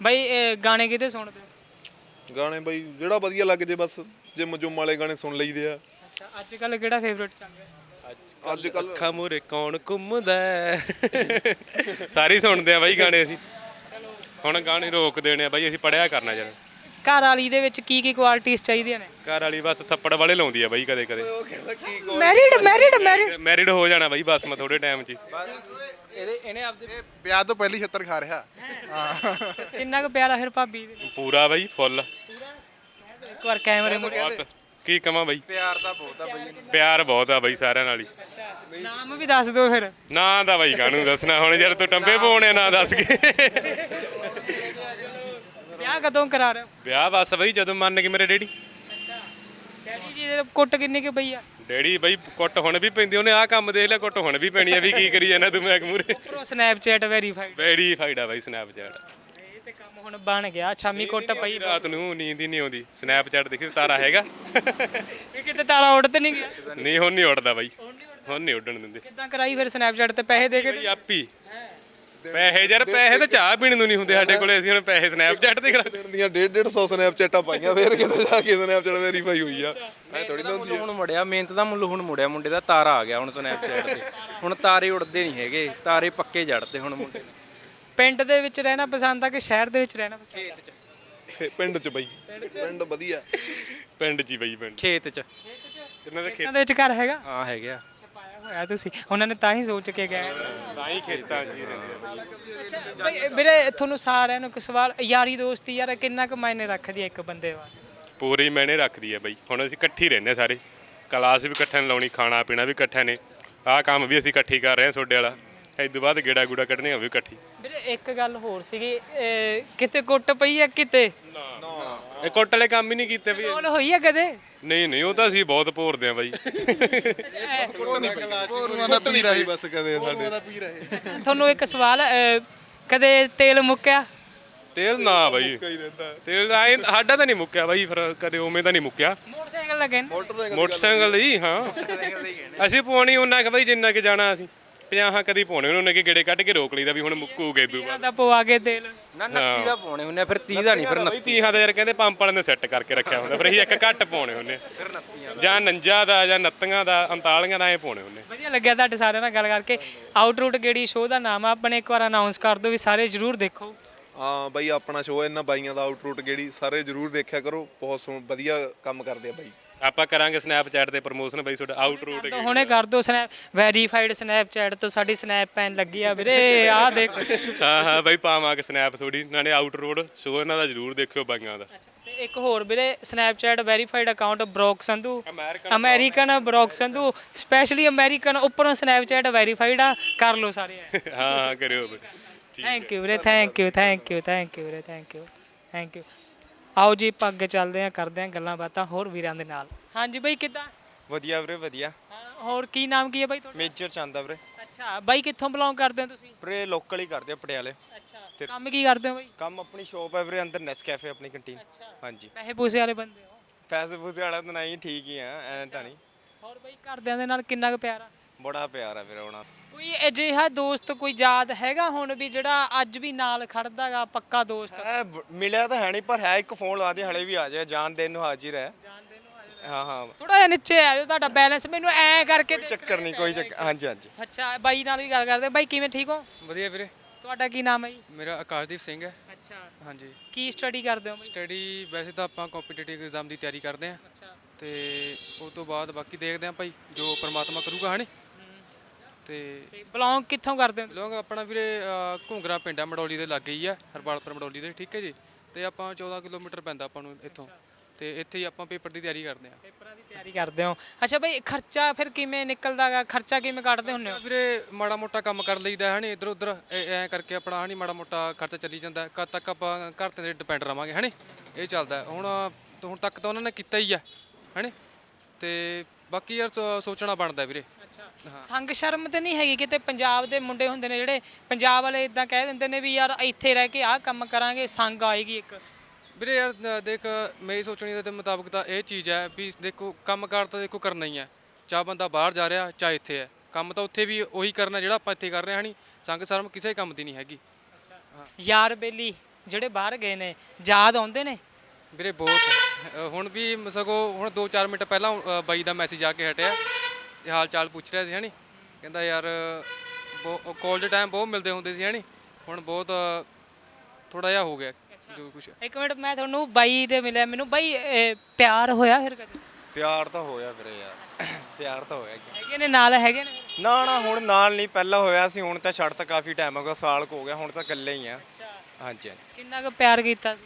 Speaker 1: ਬਈ ਇਹ ਗਾਣੇ ਕਿਤੇ ਸੁਣਦੇ ਹੋ?
Speaker 2: ਗਾਣੇ ਬਾਈ ਜਿਹੜਾ ਵਧੀਆ ਲੱਗ ਜੇ ਬਸ ਜਿਮ ਜੁਮ ਵਾਲੇ ਗਾਣੇ ਸੁਣ ਲਈਦੇ ਆ।
Speaker 1: ਅੱਛਾ ਅੱਜ ਕੱਲ ਕਿਹੜਾ ਫੇਵਰੇਟ ਚੱਲ ਰਿਹਾ?
Speaker 2: ਅੱਜ ਕੱਲ
Speaker 5: ਅੱਖਾਂ ਮੂਰੇ ਕੌਣ ਘੁੰਮਦਾ ਹੈ? ਸਾਰੇ ਹੀ ਸੁਣਦੇ ਆ ਬਾਈ ਗਾਣੇ ਅਸੀਂ। ਹੁਣ ਗਾਣੇ ਰੋਕ ਦੇਣੇ ਆ ਬਾਈ ਅਸੀਂ ਪੜਿਆ ਕਰਨਾ ਯਾਰ
Speaker 1: ਘਰ ਵਾਲੀ ਦੇ ਵਿੱਚ ਕੀ ਕੀ ਕੁਆਲਿਟੀਆਂ ਚਾਹੀਦੀਆਂ ਨੇ?
Speaker 5: ਘਰ ਵਾਲੀ ਬਸ ਥੱਪੜ ਵਾਲੇ ਲਾਉਂਦੀ ਆ ਬਾਈ ਕਦੇ ਕਦੇ।
Speaker 1: ਮੈਰਿਡ ਮੈਰਿਡ ਮੈਰਿਡ
Speaker 5: ਮੈਰਿਡ ਹੋ ਜਾਣਾ ਬਾਈ ਬਸ ਮੈਂ ਥੋੜੇ ਟਾਈਮ 'ਚ ਹੀ।
Speaker 4: ਇਹਦੇ ਇਹਨੇ ਆਪਦੇ
Speaker 3: ਇਹ ਵਿਆਹ ਤੋਂ ਪਹਿਲੀ ਛੱਤਰ ਖਾ ਰਿਹਾ। ਹਾਂ
Speaker 1: ਕਿੰਨਾ ਕੁ ਪਿਆਰਾ ਫਿਰ ਭਾਬੀ ਦੇ।
Speaker 5: ਪੂਰਾ ਬਾਈ ਫੁੱਲ।
Speaker 1: ਇੱਕ ਵਾਰ ਕੈਮਰੇ ਮੁਰੇ
Speaker 5: ਬਹੁਤ ਕੀ ਕਵਾਂ ਬਾਈ?
Speaker 4: ਪਿਆਰ ਤਾਂ ਬਹੁਤ ਆ ਬਈ।
Speaker 5: ਪਿਆਰ ਬਹੁਤ ਆ ਬਾਈ ਸਾਰਿਆਂ ਨਾਲ ਹੀ।
Speaker 1: ਨਾਮ ਵੀ ਦੱਸ ਦਿਓ ਫਿਰ।
Speaker 5: ਨਾਂ ਦਾ ਬਾਈ ਕਾਹਨੂੰ ਦੱਸਣਾ? ਹੁਣ ਯਾਰ ਤੂੰ ਟੰਬੇ ਪਾਉਣੇ ਨਾ ਦੱਸ ਕੇ।
Speaker 1: ਵਿਆਹ ਕਦੋਂ ਕਰਾ ਰਹੇ ਹੋ?
Speaker 5: ਵਿਆਹ ਬਸ ਬਾਈ ਜਦੋਂ ਮੰਨ ਕੇ ਮੇਰੇ ਡੈਡੀ।
Speaker 1: ਡੈਡੀ ਜੀ ਦੇ ਕੁੱਟ ਕਿੰਨੀ ਕੁ ਪਈ ਆ?
Speaker 5: ਡੈਡੀ ਬਾਈ ਕੁੱਟ ਹੁਣ ਵੀ ਪੈਂਦੀ ਉਹਨੇ ਆਹ ਕੰਮ ਦੇਖ ਲਿਆ ਕੁੱਟ ਹੁਣ ਵੀ ਪੈਣੀ ਆ ਵੀ ਕੀ ਕਰੀ ਜਾਂਦਾ ਤੂੰ ਮੈਂ ਮੂਰੇ
Speaker 1: ਪ੍ਰੋ ਸਨੈਪਚੈਟ ਵੈਰੀਫਾਈਡ
Speaker 5: ਬੈੜੀ ਫਾਈਡਾ ਬਾਈ ਸਨੈਪਚੈਟ
Speaker 1: ਇਹ ਤੇ ਕੰਮ ਹੁਣ ਬਣ ਗਿਆ। ਸ਼ਾਮੀ ਕੁੱਟ ਪਈ
Speaker 5: ਰਾਤ ਨੂੰ ਨੀਂਦ ਹੀ ਨਹੀਂ ਆਉਂਦੀ। ਸਨੈਪਚੈਟ ਦੇਖੀ ਤਾਰਾ ਹੈਗਾ।
Speaker 1: ਇਹ ਕਿਤੇ ਤਾਰਾ ਉੱਡ ਤੇ ਨਹੀਂ ਗਿਆ?
Speaker 5: ਨਹੀਂ ਹੁਣ ਨਹੀਂ ਉੱਡਦਾ ਬਾਈ। ਹੁਣ ਨਹੀਂ ਉੱਡਣ ਦਿੰਦੇ।
Speaker 1: ਕਿੱਦਾਂ ਕਰਾਈ ਫਿਰ ਸਨੈਪਚੈਟ ਤੇ ਪੈਸੇ ਦੇ ਕੇ
Speaker 5: ਬਾਈ ਆਪੀ ਪੈਸੇ ਯਾਰ ਪੈਸੇ ਤਾਂ ਚਾਹ ਪੀਣ ਨੂੰ ਨਹੀਂ ਹੁੰਦੇ ਸਾਡੇ ਕੋਲੇ। ਅਸੀਂ ਹੁਣ ਪੈਸੇ ਸਨੈਪਚੈਟ ਤੇ ਕਰਾ
Speaker 2: ਦੀਆਂ 1.5 150 ਸਨੈਪਚੈਟਾਂ ਪਾਈਆਂ ਫੇਰ ਕਿਤੇ ਜਾ ਕੇ ਸਨੈਪਚੈਟ ਵੈਰੀਫਾਈ ਹੋਈ ਆ। ਐ ਥੋੜੀ ਨਾ ਹੁੰਦੀ ਆ।
Speaker 4: ਹੁਣ ਮੁੜਿਆ ਮਿਹਨਤ ਦਾ ਮੁੱਲ ਹੁਣ ਮੁੜਿਆ। ਮੁੰਡੇ ਦਾ ਤਾਰਾ ਆ ਗਿਆ ਹੁਣ ਸਨੈਪਚੈਟ ਤੇ। ਹੁਣ ਤਾਰੇ ਉੜਦੇ ਨਹੀਂ ਹੈਗੇ। ਤਾਰੇ ਪੱਕੇ ਜੜਦੇ ਹੁਣ ਮੁੰਡੇ।
Speaker 1: ਪਿੰਡ ਦੇ ਵਿੱਚ ਰਹਿਣਾ ਪਸੰਦ ਆ ਕਿ ਸ਼ਹਿਰ ਦੇ ਵਿੱਚ ਰਹਿਣਾ ਪਸੰਦ ਆ?
Speaker 2: ਪਿੰਡ ਚ ਬਾਈ। ਪਿੰਡ ਵਧੀਆ।
Speaker 5: ਪਿੰਡ 'ਚ ਹੀ ਬਾਈ ਪਿੰਡ
Speaker 4: ਖੇਤ 'ਚ।
Speaker 5: ਇਹਨਾਂ ਦੇ
Speaker 1: ਵਿੱਚ ਘਰ ਹੈਗਾ?
Speaker 4: ਹਾਂ ਹੈਗੇ ਆ।
Speaker 1: ਪਾਇਆ ਹੋਇਆ ਤੁਸੀਂ। ਉਹਨਾਂ ਨੇ ਤਾਂ ਹੀ ਸੋਚ ਕੇ ਗਏ।
Speaker 5: ਤਾਂ ਹੀ ਖੇਤਾਂ ਹੀ ਆ।
Speaker 1: ਅੱਛਾ ਬਈ ਵੀਰੇ ਤੁਹਾਨੂੰ ਸਾਰਿਆਂ ਨੂੰ ਇੱਕ ਸਵਾਲ ਯਾਰੀ ਦੋਸਤੀ ਯਾਰ ਕਿੰਨਾ ਕੁ ਮਾਇਨੇ ਰੱਖਦੀ ਹੈ ਇੱਕ ਬੰਦੇ ਵਾਸਤੇ?
Speaker 5: ਪੂਰੀ ਮੈਨੇ ਰੱਖਦੀ ਹੈ ਬਾਈ। ਹੁਣ ਅਸੀਂ ਇਕੱਠੀ ਹੀ ਰਹਿੰਦੇ ਸਾਰੇ। ਕਲਾਸ ਵੀ ਇਕੱਠੇ ਨੇ ਲਾਉਣੀ ਖਾਣਾ ਪੀਣਾ ਵੀ ਇਕੱਠੇ ਨੇ। ਆਹ ਕੰਮ ਵੀ ਅਸੀਂ ਇਕੱਠੀ ਕਰ ਰਹੇ ਹਾਂ ਤੁਹਾਡੇ ਵਾਲਾ। ਤੋਂ ਬਾਅਦ ਗੇੜਾ ਗੂੜਾ ਕੱਢਣੇ ਉਹ ਵੀ ਇਕੱਠੀ।
Speaker 1: ਵੀਰੇ ਇੱਕ ਗੱਲ ਹੋਰ ਸੀਗੀ ਕਿਤੇ ਕੁੱਟ ਪਈ ਹੈ ਕਿਤੇ?
Speaker 5: ਇਹ ਕੁੱਟ ਵਾਲੇ ਕੰਮ ਹੀ ਨਹੀਂ ਕੀਤੇ ਵੀ।
Speaker 1: ਕੋਲ ਹੋਈ ਹੈ ਕਦੇ?
Speaker 5: ਨਹੀਂ ਨਹੀਂ ਉਹ ਤਾਂ ਅਸੀਂ ਬਹੁਤ ਭੋਰਦੇ ਆ ਬਾਈ।
Speaker 3: ਪੋਰੂਆਂ ਦਾ ਪੀਰ ਹੈ
Speaker 2: ਬਸ ਕਦੇ ਸਾਡੇ
Speaker 3: ਦਾ ਪੀਰ ਹੈ
Speaker 1: ਤੁਹਾਨੂੰ ਇੱਕ ਸਵਾਲ ਅਹ, ਕਦੇ ਤੇਲ ਮੁੱਕਿਆ?
Speaker 5: ਤੇਲ ਨਾ ਬਾਈ। ਤੇਲ ਆਏ ਸਾਡਾ ਤਾਂ ਨਹੀਂ ਮੁੱਕਿਆ ਬਾਈ ਫਿਰ ਕਦੇ ਉਵੇਂ ਤਾਂ ਨਹੀਂ ਮੁੱਕਿਆ।
Speaker 1: ਮੋਟਰਸਾਈਕਲ ਲੱਗੇ ਨੇ।
Speaker 5: ਮੋਟਰਸਾਈਕਲ ਹੀ ਹਾਂ। ਅਸੀਂ ਪਵਾਉਣੀ ਉਹਨਾਂ ਕਿ ਬਾਈ ਜਿੰਨਾ ਕਿ ਜਾਣਾ ਅਸੀਂ। ਪੰਜਾਹਾਂ ਕਦੀ ਪਾਉਣੇ ਉਹਨੇ ਕਿ ਗੇੜੇ ਕੱਢ ਕੇ ਰੋਕ ਲਈਦਾ ਵੀ ਹੁਣ ਮੁੱਕੂਗੇ ਦੂ
Speaker 1: ਇਹਨਾਂ ਦਾ ਪਵਾ ਕੇ ਤੇਲ।
Speaker 4: ਨਾ 29 ਦਾ ਪਾਉਣੇ ਹੁੰਨੇ ਫਿਰ 30 ਦਾ ਨਹੀਂ ਫਿਰ
Speaker 5: ਬਈ ਤੀਹਾਂ ਦਾ ਯਾਰ ਕਹਿੰਦੇ ਪੰਪ ਵਾਲਿਆਂ ਨੇ ਸੈੱਟ ਕਰਕੇ ਰੱਖਿਆ ਹੁੰਦਾ ਫਿਰ ਅਸੀਂ ਇੱਕ ਘੱਟ ਪਾਉਣੇ ਹੁੰਨੇ ਜਾਂ ਨੰਜਾ ਦਾ ਜਾਂ ਨੱਤੀਆਂ ਦਾ 39 ਦਾ ਐ ਪਾਉਣੇ ਹੁੰਨੇ
Speaker 1: ਵਧੀਆ ਲੱਗਿਆ ਤੁਹਾਡੇ ਸਾਰਿਆਂ ਨਾਲ ਗੱਲ ਕਰਕੇ। ਆਊਟਰੂਟ ਕਿਹੜੀ ਸ਼ੋਅ ਦਾ ਨਾਮ ਆ ਆਪਣੇ ਇੱਕ ਵਾਰ ਅਨਾਉਂਸ ਕਰ ਦਿਓ ਵੀ ਸਾਰੇ ਜਰੂਰ ਦੇਖੋ।
Speaker 2: ਹਾਂ ਬਾਈ ਆਪਣਾ ਸ਼ੋਅ ਇਹਨਾਂ ਬਾਈਆਂ ਦਾ ਆਊਟਰੂਟ ਗੇੜੀ ਸਾਰੇ ਜਰੂਰ ਦੇਖਿਆ ਕਰੋ ਬਹੁਤ ਵਧੀਆ ਕੰਮ ਕਰਦੇ ਆ ਬਾਈ।
Speaker 5: ਆਪਾਂ ਕਰਾਂਗੇ ਸਨੈਪਚੈਟ ਤੇ ਪ੍ਰੋਮੋਸ਼ਨ ਬਈ ਤੁਹਾਡਾ ਆਊਟ ਰੂਟ
Speaker 1: ਤਾਂ ਹੁਣੇ ਕਰ ਦਿਓ ਸਨੈਪ ਵੈਰੀਫਾਈਡ ਸਨੈਪਚੈਟ ਤੋਂ ਸਾਡੀ ਸਨੈਪ ਪੈਨ ਲੱਗੀ ਆ ਵੀਰੇ ਆਹ ਦੇਖ।
Speaker 5: ਹਾਂ ਹਾਂ ਬਈ ਪਾਵਾਂਗੇ ਸਨੈਪ ਥੋੜੀ ਨਾਲੇ ਆਊਟ ਰੋਡ ਸ਼ੋਅ ਇਹਨਾਂ ਦਾ ਜ਼ਰੂਰ ਦੇਖਿਓ ਬਾਈਆਂ ਦਾ।
Speaker 1: ਤੇ ਇੱਕ ਹੋਰ ਵੀਰੇ Snapchat verified account Brock Sandhu
Speaker 5: American
Speaker 1: American Brock Sandhu specially American ਉੱਪਰੋਂ ਸਨੈਪਚੈਟ ਵੈਰੀਫਾਈਡ ਆ ਕਰ ਲਓ ਸਾਰੇ
Speaker 5: ਹਾਂ ਹਾਂ ਕਰਿਓ ਬਈ।
Speaker 1: ਥੈਂਕ ਯੂ ਵੀਰੇ thank you thank you thank you ਵੀਰੇ ਥੈਂਕ ਯੂ ਥੈਂਕ ਯੂ ਆਓ ਜੀ ਆਪਾਂ ਅੱਗੇ ਚੱਲਦੇ ਆਂ ਕਰਦੇ ਆਂ ਗੱਲਾਂ ਬਾਤਾਂ ਹੋਰ ਵੀਰਾਂ ਦੇ ਨਾਲ। ਹਾਂਜੀ ਬਈ ਕਿੱਦਾਂ?
Speaker 7: ਵਧੀਆ ਵੀਰੇ ਵਧੀਆ।
Speaker 1: ਹਾਂ, ਹੋਰ ਕੀ ਨਾਮ ਕੀ ਹੈ ਬਾਈ ਤੁਹਾਡਾ?
Speaker 7: ਮੇਜਰ ਚਾਂਦਾ ਵੀਰੇ।
Speaker 1: ਅੱਛਾ ਬਾਈ ਕਿੱਥੋਂ ਬਿਲੋਂਗ ਕਰਦੇ ਹੋ ਤੁਸੀਂ?
Speaker 7: ਵੀਰੇ ਲੋਕਲ ਹੀ ਕਰਦੇ ਆ ਪਟਿਆਲੇ।
Speaker 1: ਅੱਛਾ ਕੰਮ ਕੀ ਕਰਦੇ ਹੋ ਬਾਈ?
Speaker 7: ਕੰਮ ਆਪਣੀ ਸ਼ੋਪ ਹੈ ਵੀਰੇ ਅੰਦਰ ਨੈਸ ਕੈਫੇ ਆਪਣੀ ਕੰਟੀਨ ਹਾਂਜੀ।
Speaker 1: ਪੈਸੇ ਪੂਸੇ ਵਾਲੇ ਬੰਦੇ ਹੋ?
Speaker 7: ਪੈਸੇ ਪੂਸੇ ਵਾਲਾ ਤਾਂ ਨਹੀਂ ਠੀਕ ਹੀ ਆ ਐਂ ਤਾਂ ਨਹੀਂ।
Speaker 1: ਹੋਰ ਬਾਈ ਘਰਦਿਆਂ ਦੇ ਨਾਲ ਕਿੰਨਾ ਕੁ ਪਿਆਰ ਆ?
Speaker 7: ਬੜਾ ਪਿਆਰ ਆ ਵੀਰੇ ਉਹਨਾਂ
Speaker 1: ਕੋਈ ਅਜਿਹਾ ਦੋਸਤ ਕੋਈ ਯਾਦ ਹੈਗਾ ਹੁਣ ਵੀ ਜਿਹੜਾ ਅੱਜ ਵੀ ਨਾਲ ਖੜਦਾਗਾ ਪੱਕਾ ਦੋਸਤ?
Speaker 7: ਹੈ ਮਿਲਿਆ ਤਾਂ ਹੈ ਨਹੀਂ ਪਰ ਹੈ ਇੱਕ ਫੋਨ ਲਾ ਦੇ ਹਲੇ ਵੀ ਆ ਜਾਏ ਜਾਨ ਦੇਣ ਨੂੰ ਹਾਜ਼ਰ ਹੈ। ਹਾਂ। ਹਾਂ
Speaker 1: ਥੋੜਾ ਜਿਹਾ ਨੀਚੇ ਆ ਜਾਓ ਤੁਹਾਡਾ ਬੈਲੈਂਸ ਮੈਨੂੰ ਐ ਕਰਕੇ ਦੇ-
Speaker 7: ਚੱਕਰ ਨਹੀਂ ਕੋਈ ਚੱਕਰ ਹਾਂਜੀ ਹਾਂਜੀ।
Speaker 1: ਅੱਛਾ ਬਾਈ ਨਾਲ ਵੀ ਗੱਲ ਕਰਦੇ ਬਾਈ ਕਿਵੇਂ ਠੀਕ ਹੋ?
Speaker 6: ਵਧੀਆ ਵੀਰੇ।
Speaker 1: ਤੁਹਾਡਾ ਕੀ ਨਾਮ ਹੈ ਜੀ?
Speaker 6: ਮੇਰਾ ਆਕਾਸ਼ਦੀਪ ਸਿੰਘ ਹੈ।
Speaker 1: ਅੱਛਾ।
Speaker 6: ਹਾਂਜੀ।
Speaker 1: ਕੀ ਸਟੱਡੀ ਕਰਦੇ ਹੋ ਬਾਈ?
Speaker 6: ਸਟੱਡੀ ਵੈਸੇ ਤਾਂ ਆਪਾਂ ਕੰਪੀਟੀਟਿਵ ਐਗਜ਼ਾਮ ਦੀ ਤਿਆਰੀ ਕਰਦੇ ਆਂ
Speaker 1: ਅੱਛਾ।
Speaker 6: ਤੇ ਉਸ ਤੋਂ ਬਾਅਦ ਬਾਕੀ ਦੇਖਦੇ ਆਂ ਭਾਈ ਜੋ ਪ੍ਰਮਾਤਮਾ ਕਰੂਗਾ ਹਣੇ ਤੇ
Speaker 1: ਤੇ ਬਿਲੋਂਗ ਕਿੱਥੋਂ ਕਰਦੇ ਹੋ?
Speaker 6: ਲੋਕ ਆਪਣਾ ਵੀਰੇ ਘੁੰਗਰਾ ਪਿੰਡ ਆ ਮਡੋਲੀ ਦੇ ਲਾਗੇ ਹੀ ਆ ਹਰਪਾਲਪੁਰ ਮਡੋਲੀ ਦੇ ਠੀਕ ਹੈ ਜੀ? ਤੇ ਆਪਾਂ 14 ਕਿਲੋਮੀਟਰ ਪੈਂਦਾ ਆਪਾਂ ਨੂੰ ਇੱਥੋਂ। ਤੇ ਇੱਥੇ ਹੀ ਆਪਾਂ ਪੇਪਰ ਦੀ ਤਿਆਰੀ ਕਰਦੇ ਆਂ
Speaker 1: ਪੇਪਰਾਂ ਦੀ ਤਿਆਰੀ ਕਰਦੇ ਹੋ। ਅੱਛਾ ਬਾਈ ਖਰਚਾ ਫਿਰ ਕਿਵੇਂ ਨਿਕਲਦਾਗਾ? ਖਰਚਾ ਕਿਵੇਂ ਕੱਢਦੇ ਹੁੰਦੇ ਹੋ?
Speaker 6: ਵੀਰੇ ਮਾੜਾ ਮੋਟਾ ਕੰਮ ਕਰ ਲਈਦਾ ਹਣੇ ਇਧਰ ਉਧਰ ਐ ਕਰਕੇ ਆਪਣਾ ਹਣੀ ਮਾੜਾ ਮੋਟਾ ਖਰਚਾ ਚੱਲੀ ਜਾਂਦਾ। ਹੈ। ਕਦ ਤੱਕ ਆਪਾਂ ਘਰ ਤੇ ਡਿਪੈਂਡ ਰਵਾਂਗੇ ਹਣੇ ਇਹ ਚੱਲਦਾ ਹੈ। ਹੁਣ ਹੁਣ ਤੱਕ ਤਾਂ ਉਹਨਾਂ ਨੇ ਕੀਤਾ ਹੀ ਆ ਹਣੇ ਤੇ ਬਾਕੀ ਯਾਰ ਸੋ- ਸੋਚਣਾ ਬਣਦਾ ਵੀਰੇ।
Speaker 1: ਸੰਗ ਸ਼ਰਮ ਤੇ ਨਹੀਂ ਹੈਗੀ ਕਿਤੇ ਪੰਜਾਬ ਦੇ ਮੁੰਡੇ ਹੁੰਦੇ ਨੇ ਜਿਹੜੇ ਪੰਜਾਬ ਵਾਲੇ ਇਦਾਂ ਕਹਿ ਦਿੰਦੇ ਨੇ ਵੀ ਯਾਰ ਇੱਥੇ ਰਹਿ ਕੇ ਆਹ ਕੰਮ ਕਰਾਂਗੇ ਸੰਗ ਆਏਗੀ ਇੱਕ।
Speaker 6: ਵੀਰੇ ਯਾਰ ਦੇਖ ਮੇਰੀ ਸੋਚਣੀ ਦੇ ਮੁਤਾਬਕ ਤਾਂ ਇਹ ਚੀਜ਼ ਹੈ ਵੀ ਦੇਖੋ ਕੰਮ ਕਾਰ ਤਾਂ ਦੇਖੋ ਕਰਨਾ ਹੀ ਹੈ। ਚਾਹ ਬੰਦਾ ਬਾਹਰ ਜਾ ਰਿਹਾ ਚਾਹ ਇੱਥੇ ਹੈ। ਕੰਮ ਤਾਂ ਉੱਥੇ ਵੀ ਉਹੀ ਕਰਨਾ ਜਿਹੜਾ ਆਪਾਂ ਇੱਥੇ ਕਰ ਰਹੇ ਹਾਂ ਹਣੀ ਸੰਗ ਸ਼ਰਮ ਕਿਸੇ ਕੰਮ ਦੀ ਨਹੀਂ ਹੈਗੀ।
Speaker 1: ਯਾਰ ਬੇਲੀ ਜਿਹੜੇ ਬਾਹਰ ਗਏ ਨੇ ਯਾਦ ਆਉਂਦੇ ਨੇ?
Speaker 6: ਵੀਰੇ ਬਹੁਤ। ਅ, ਹੁਣ ਵੀ ਸਗੋਂ ਹੁਣ 2-4 ਮਿੰਟ ਪਹਿਲਾਂ ਅ, ਬਾਈ ਦਾ ਮੈਸੇਜ ਆ ਕੇ ਹਟਿਆ। ਤੇ ਹਾਲ ਚਾਲ ਪੁੱਛ ਰਿਹਾ ਸੀ ਹਣੀ ਕਹਿੰਦਾ ਯਾਰ ਕਾਲਜ ਟਾਈਮ ਬਹੁਤ ਮਿਲਦੇ ਹੁੰਦੇ ਸੀ ਹਣੀ ਹੁਣ ਬਹੁਤ ਥੋੜਾ ਜਿਹਾ ਹੋ ਗਿਆ ਜੋ ਕੁਛ।
Speaker 1: ਇੱਕ ਮਿੰਟ ਮੈਂ ਤੁਹਾਨੂੰ ਬਾਈ ਦੇ ਮਿਲਿਆ। ਮੈਨੂੰ ਬਾਈ ਇਹ ਪਿਆਰ ਹੋਇਆ ਫਿਰ ਕਦੇ?
Speaker 7: ਪਿਆਰ ਤਾਂ ਹੋਇਆ ਵੀਰੇ ਯਾਰ। ਪਿਆਰ ਤਾਂ ਹੋਇਆ ਕਿ-
Speaker 1: ਹੈਗੇ ਨੇ ਨਾਲ ਹੈਗੇ ਨੇ?
Speaker 7: ਨਾ ਨਾ ਹੁਣ ਨਾਲ ਨਹੀਂ। ਪਹਿਲਾਂ ਹੋਇਆ ਸੀ ਹੁਣ ਤਾਂ ਛੱਡ ਤਾਂ ਕਾਫੀ ਟਾਈਮ ਹੋ ਗਿਆ ਸਾਲ ਕੁ ਹੋ ਗਿਆ ਹੁਣ ਤਾਂ ਇਕੱਲੇ ਹੀ ਆ। ਹਾਂਜੀ ਹਾਂਜੀ।
Speaker 1: ਕਿੰਨਾ ਕੁ ਪਿਆਰ ਕੀਤਾ ਸੀ?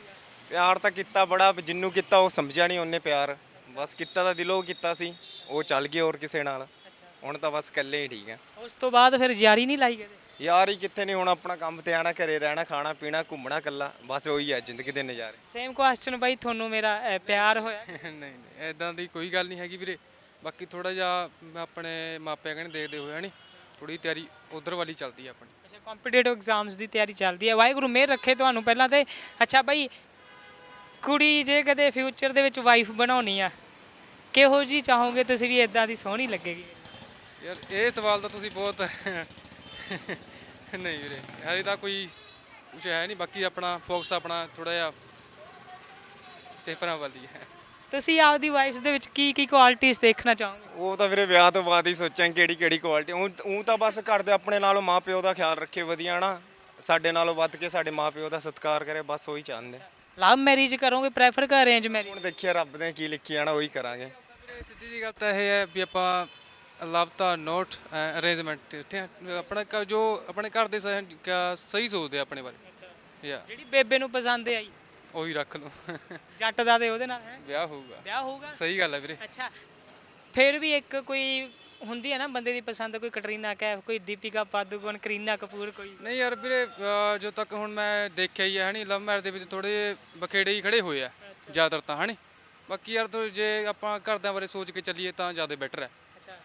Speaker 7: ਪਿਆਰ ਤਾਂ ਕੀਤਾ ਬੜਾ ਜਿੰਨੂੰ ਕੀਤਾ ਉਹ ਸਮਝਿਆ ਨਹੀਂ ਉਹਨੇ ਪਿਆਰ। ਬਸ ਕੀਤਾ ਤਾਂ ਦਿਲੋਂ ਕੀਤਾ ਸੀ। ਉਹ ਚੱਲ ਗਏ ਹੋਰ ਕਿਸੇ ਨਾਲ। ਹੁਣ ਤਾਂ ਬਸ ਇਕੱਲੇ ਹੀ ਠੀਕ ਆ।
Speaker 1: ਉਸ ਤੋਂ ਬਾਅਦ ਫਿਰ ਯਾਰੀ ਨਹੀਂ ਲਾਈ ਕਦੇ?
Speaker 7: ਯਾਰ ਹੀ ਕਿੱਥੇ ਨਹੀਂ ਹੁਣ ਆਪਣਾ ਕੰਮ ਤੇ ਆਣਾ ਘਰੇ ਰਹਿਣਾ ਖਾਣਾ ਪੀਣਾ ਘੁੰਮਣਾ ਕੱਲਾ ਬਸ ਉਹੀ ਹੈ ਜ਼ਿੰਦਗੀ ਦੇ ਨਜ਼ਾਰੇ।
Speaker 1: ਸੇਮ ਕੁਐਸਚਨ ਬਾਈ ਤੁਹਾਨੂੰ ਮੇਰਾ ਅਹ, ਪਿਆਰ ਹੋਇਆ?
Speaker 6: ਨਹੀਂ ਨਹੀਂ ਐਦਾਂ ਦੀ ਕੋਈ ਗੱਲ ਨਹੀਂ ਹੈਗੀ ਵੀਰੇ। ਬਾਕੀ ਥੋੜਾ ਜਿਹਾ ਮੈਂ ਆਪਣੇ ਮਾਪਿਆਂ ਕਨੇ ਦੇਖਦੇ ਹੋਏ ਹਣੀ ਥੋੜੀ ਤਿਆਰੀ ਉਧਰ ਵਾਲੀ ਚੱਲਦੀ ਹੈ ਆਪਣੀ।
Speaker 1: ਅੱਛਾ ਕੰਪੀਟੀਟਿਵ ਐਗਜ਼ਾਮਸ ਦੀ ਤਿਆਰੀ ਚੱਲਦੀ ਹੈ ਵਾਹਿਗੁਰੂ ਮਿਹਰ ਰੱਖੇ ਤੁਹਾਨੂੰ ਪਹਿਲਾਂ ਤੇ। ਅੱਛਾ ਬਾਈ ਕੁੜੀ ਜੇ ਕਦੇ ਫਿਊਚਰ ਦੇ ਵਿੱਚ ਵਾਈਫ ਬਣਾਉਣੀ ਆ ਕਿਹੋ ਜੀ ਚਾਹੋਗੇ ਤੁਸੀਂ ਵੀ ਇਦਾਂ ਦੀ ਸੋਹਣੀ ਲੱਗੇਗੀ?
Speaker 6: ਯਾਰ ਇਹ ਸਵਾਲ ਤਾਂ ਤੁਸੀਂ ਬਹੁਤ ਨਹੀਂ ਵੀਰੇ ਹਜੇ ਤਾਂ ਕੋਈ ਕੁਝ ਹੈ ਨਹੀਂ ਬਾਕੀ ਆਪਣਾ ਫੋਕਸ ਆਪਣਾ ਥੋੜਾ ਜਿਹਾ ਪੇਪਰਾਂ ਵੱਲ ਹੀ ਹੈ।
Speaker 1: ਤੁਸੀਂ ਆਪਦੀ ਵਾਈਫਸ ਦੇ ਵਿੱਚ ਕੀ ਕੀ ਕੁਆਲਿਟੀਆਂ ਦੇਖਣਾ ਚਾਹੋਗੇ?
Speaker 7: ਉਹ ਤਾਂ ਵੀਰੇ ਵਿਆਹ ਤੋਂ ਬਾਅਦ ਹੀ ਸੋਚਾਂਗੇ ਕਿਹੜੀ ਕਿਹੜੀ ਕੁਆਲਿਟੀ ਉਹ ਤਾਂ ਬਸ ਘਰ ਦੇ ਆਪਣੇ ਨਾਲੋਂ ਮਾਪਿਓ ਦਾ ਖਿਆਲ ਰੱਖੇ ਵਧੀਆ ਨਾ ਸਾਡੇ ਨਾਲੋਂ ਵੱਧ ਕੇ ਸਾਡੇ ਮਾਪਿਓ ਦਾ ਸਤਿਕਾਰ ਕਰੇ ਬਸ ਉਹੀ ਚਾਹੁੰਦੇ।
Speaker 1: ਲਵ ਮੈਰਿਜ ਕਰੋਗੇ ਪ੍ਰੈਫਰ ਕਰ ਅਰੇਂਜ ਮੈਰਿਜ
Speaker 7: ਹੁਣ ਦੇਖੀਏ ਰੱਬ ਨੇ ਕੀ ਲਿਖੀ ਜਾਣਾ ਉਹੀ ਕਰਾਂਗੇ।
Speaker 6: ਸਿੱਧੀ ਜੀ ਗੱਲ ਤਾਂ ਇਹ ਹੈ ਵੀ ਆਪਾਂ ਲਵ ਤਾਂ ਨੋਟ ਅਰੇਂਜਮੈਂਟ ਹੈ ਆਪਣਾ ਕ- ਜੋ ਆਪਣੇ ਘਰ ਦੇ ਸਹੀ ਕ- ਸਹੀ ਸੋਚਦੇ ਆ ਆਪਣੇ ਬਾਰੇ। ਯਾ।
Speaker 1: ਜਿਹੜੀ ਬੇਬੇ ਨੂੰ ਪਸੰਦ ਆਈ
Speaker 6: ਉਹੀ ਰੱਖ ਲਓ।
Speaker 1: ਜੱਟ ਦਾ ਤੇ ਉਹਦੇ ਨਾਲ ਹੈ?
Speaker 6: ਵਿਆਹ ਹੋਊਗਾ।
Speaker 1: ਵਿਆਹ ਹੋਊਗਾ?
Speaker 6: ਸਹੀ ਗੱਲ ਹੈ ਵੀਰੇ।
Speaker 1: ਅੱਛਾ। ਫਿਰ ਵੀ ਇੱਕ ਕੋਈ ਹੁੰਦੀ ਹੈ ਨਾ ਬੰਦੇ ਦੀ ਪਸੰਦ ਕੋਈ ਕਟਰੀਨਾ ਕੈਫ ਕੋਈ ਦੀਪਿਕਾ ਪਾਦੂਕੋਣ ਕਰੀਨਾ ਕਪੂਰ ਕੋਈ?
Speaker 6: ਨਹੀਂ ਯਾਰ ਵੀਰੇ ਜੋ ਤੱਕ ਹੁਣ ਮੈਂ ਦੇਖਿਆ ਹੀ ਹੈ ਹਣੀ ਲਵ ਮੈਰਿਜ ਦੇ ਵਿੱਚ ਥੋੜੇ ਬਖੇੜੇ ਹੀ ਖੜੇ ਹੋਏ ਆ ਜ਼ਿਆਦਾਤਰ ਤਾਂ ਹਣੀ ਬਾਕੀ ਯਾਰ ਤੋ ਜੇ ਆਪਾਂ ਘਰਦਿਆਂ ਬਾਰੇ ਸੋਚ ਕੇ ਚੱਲੀਏ ਤਾਂ ਜ਼ਿਆਦਾ ਬੈਟਰ ਹੈ।
Speaker 1: ਅੱਛਾ।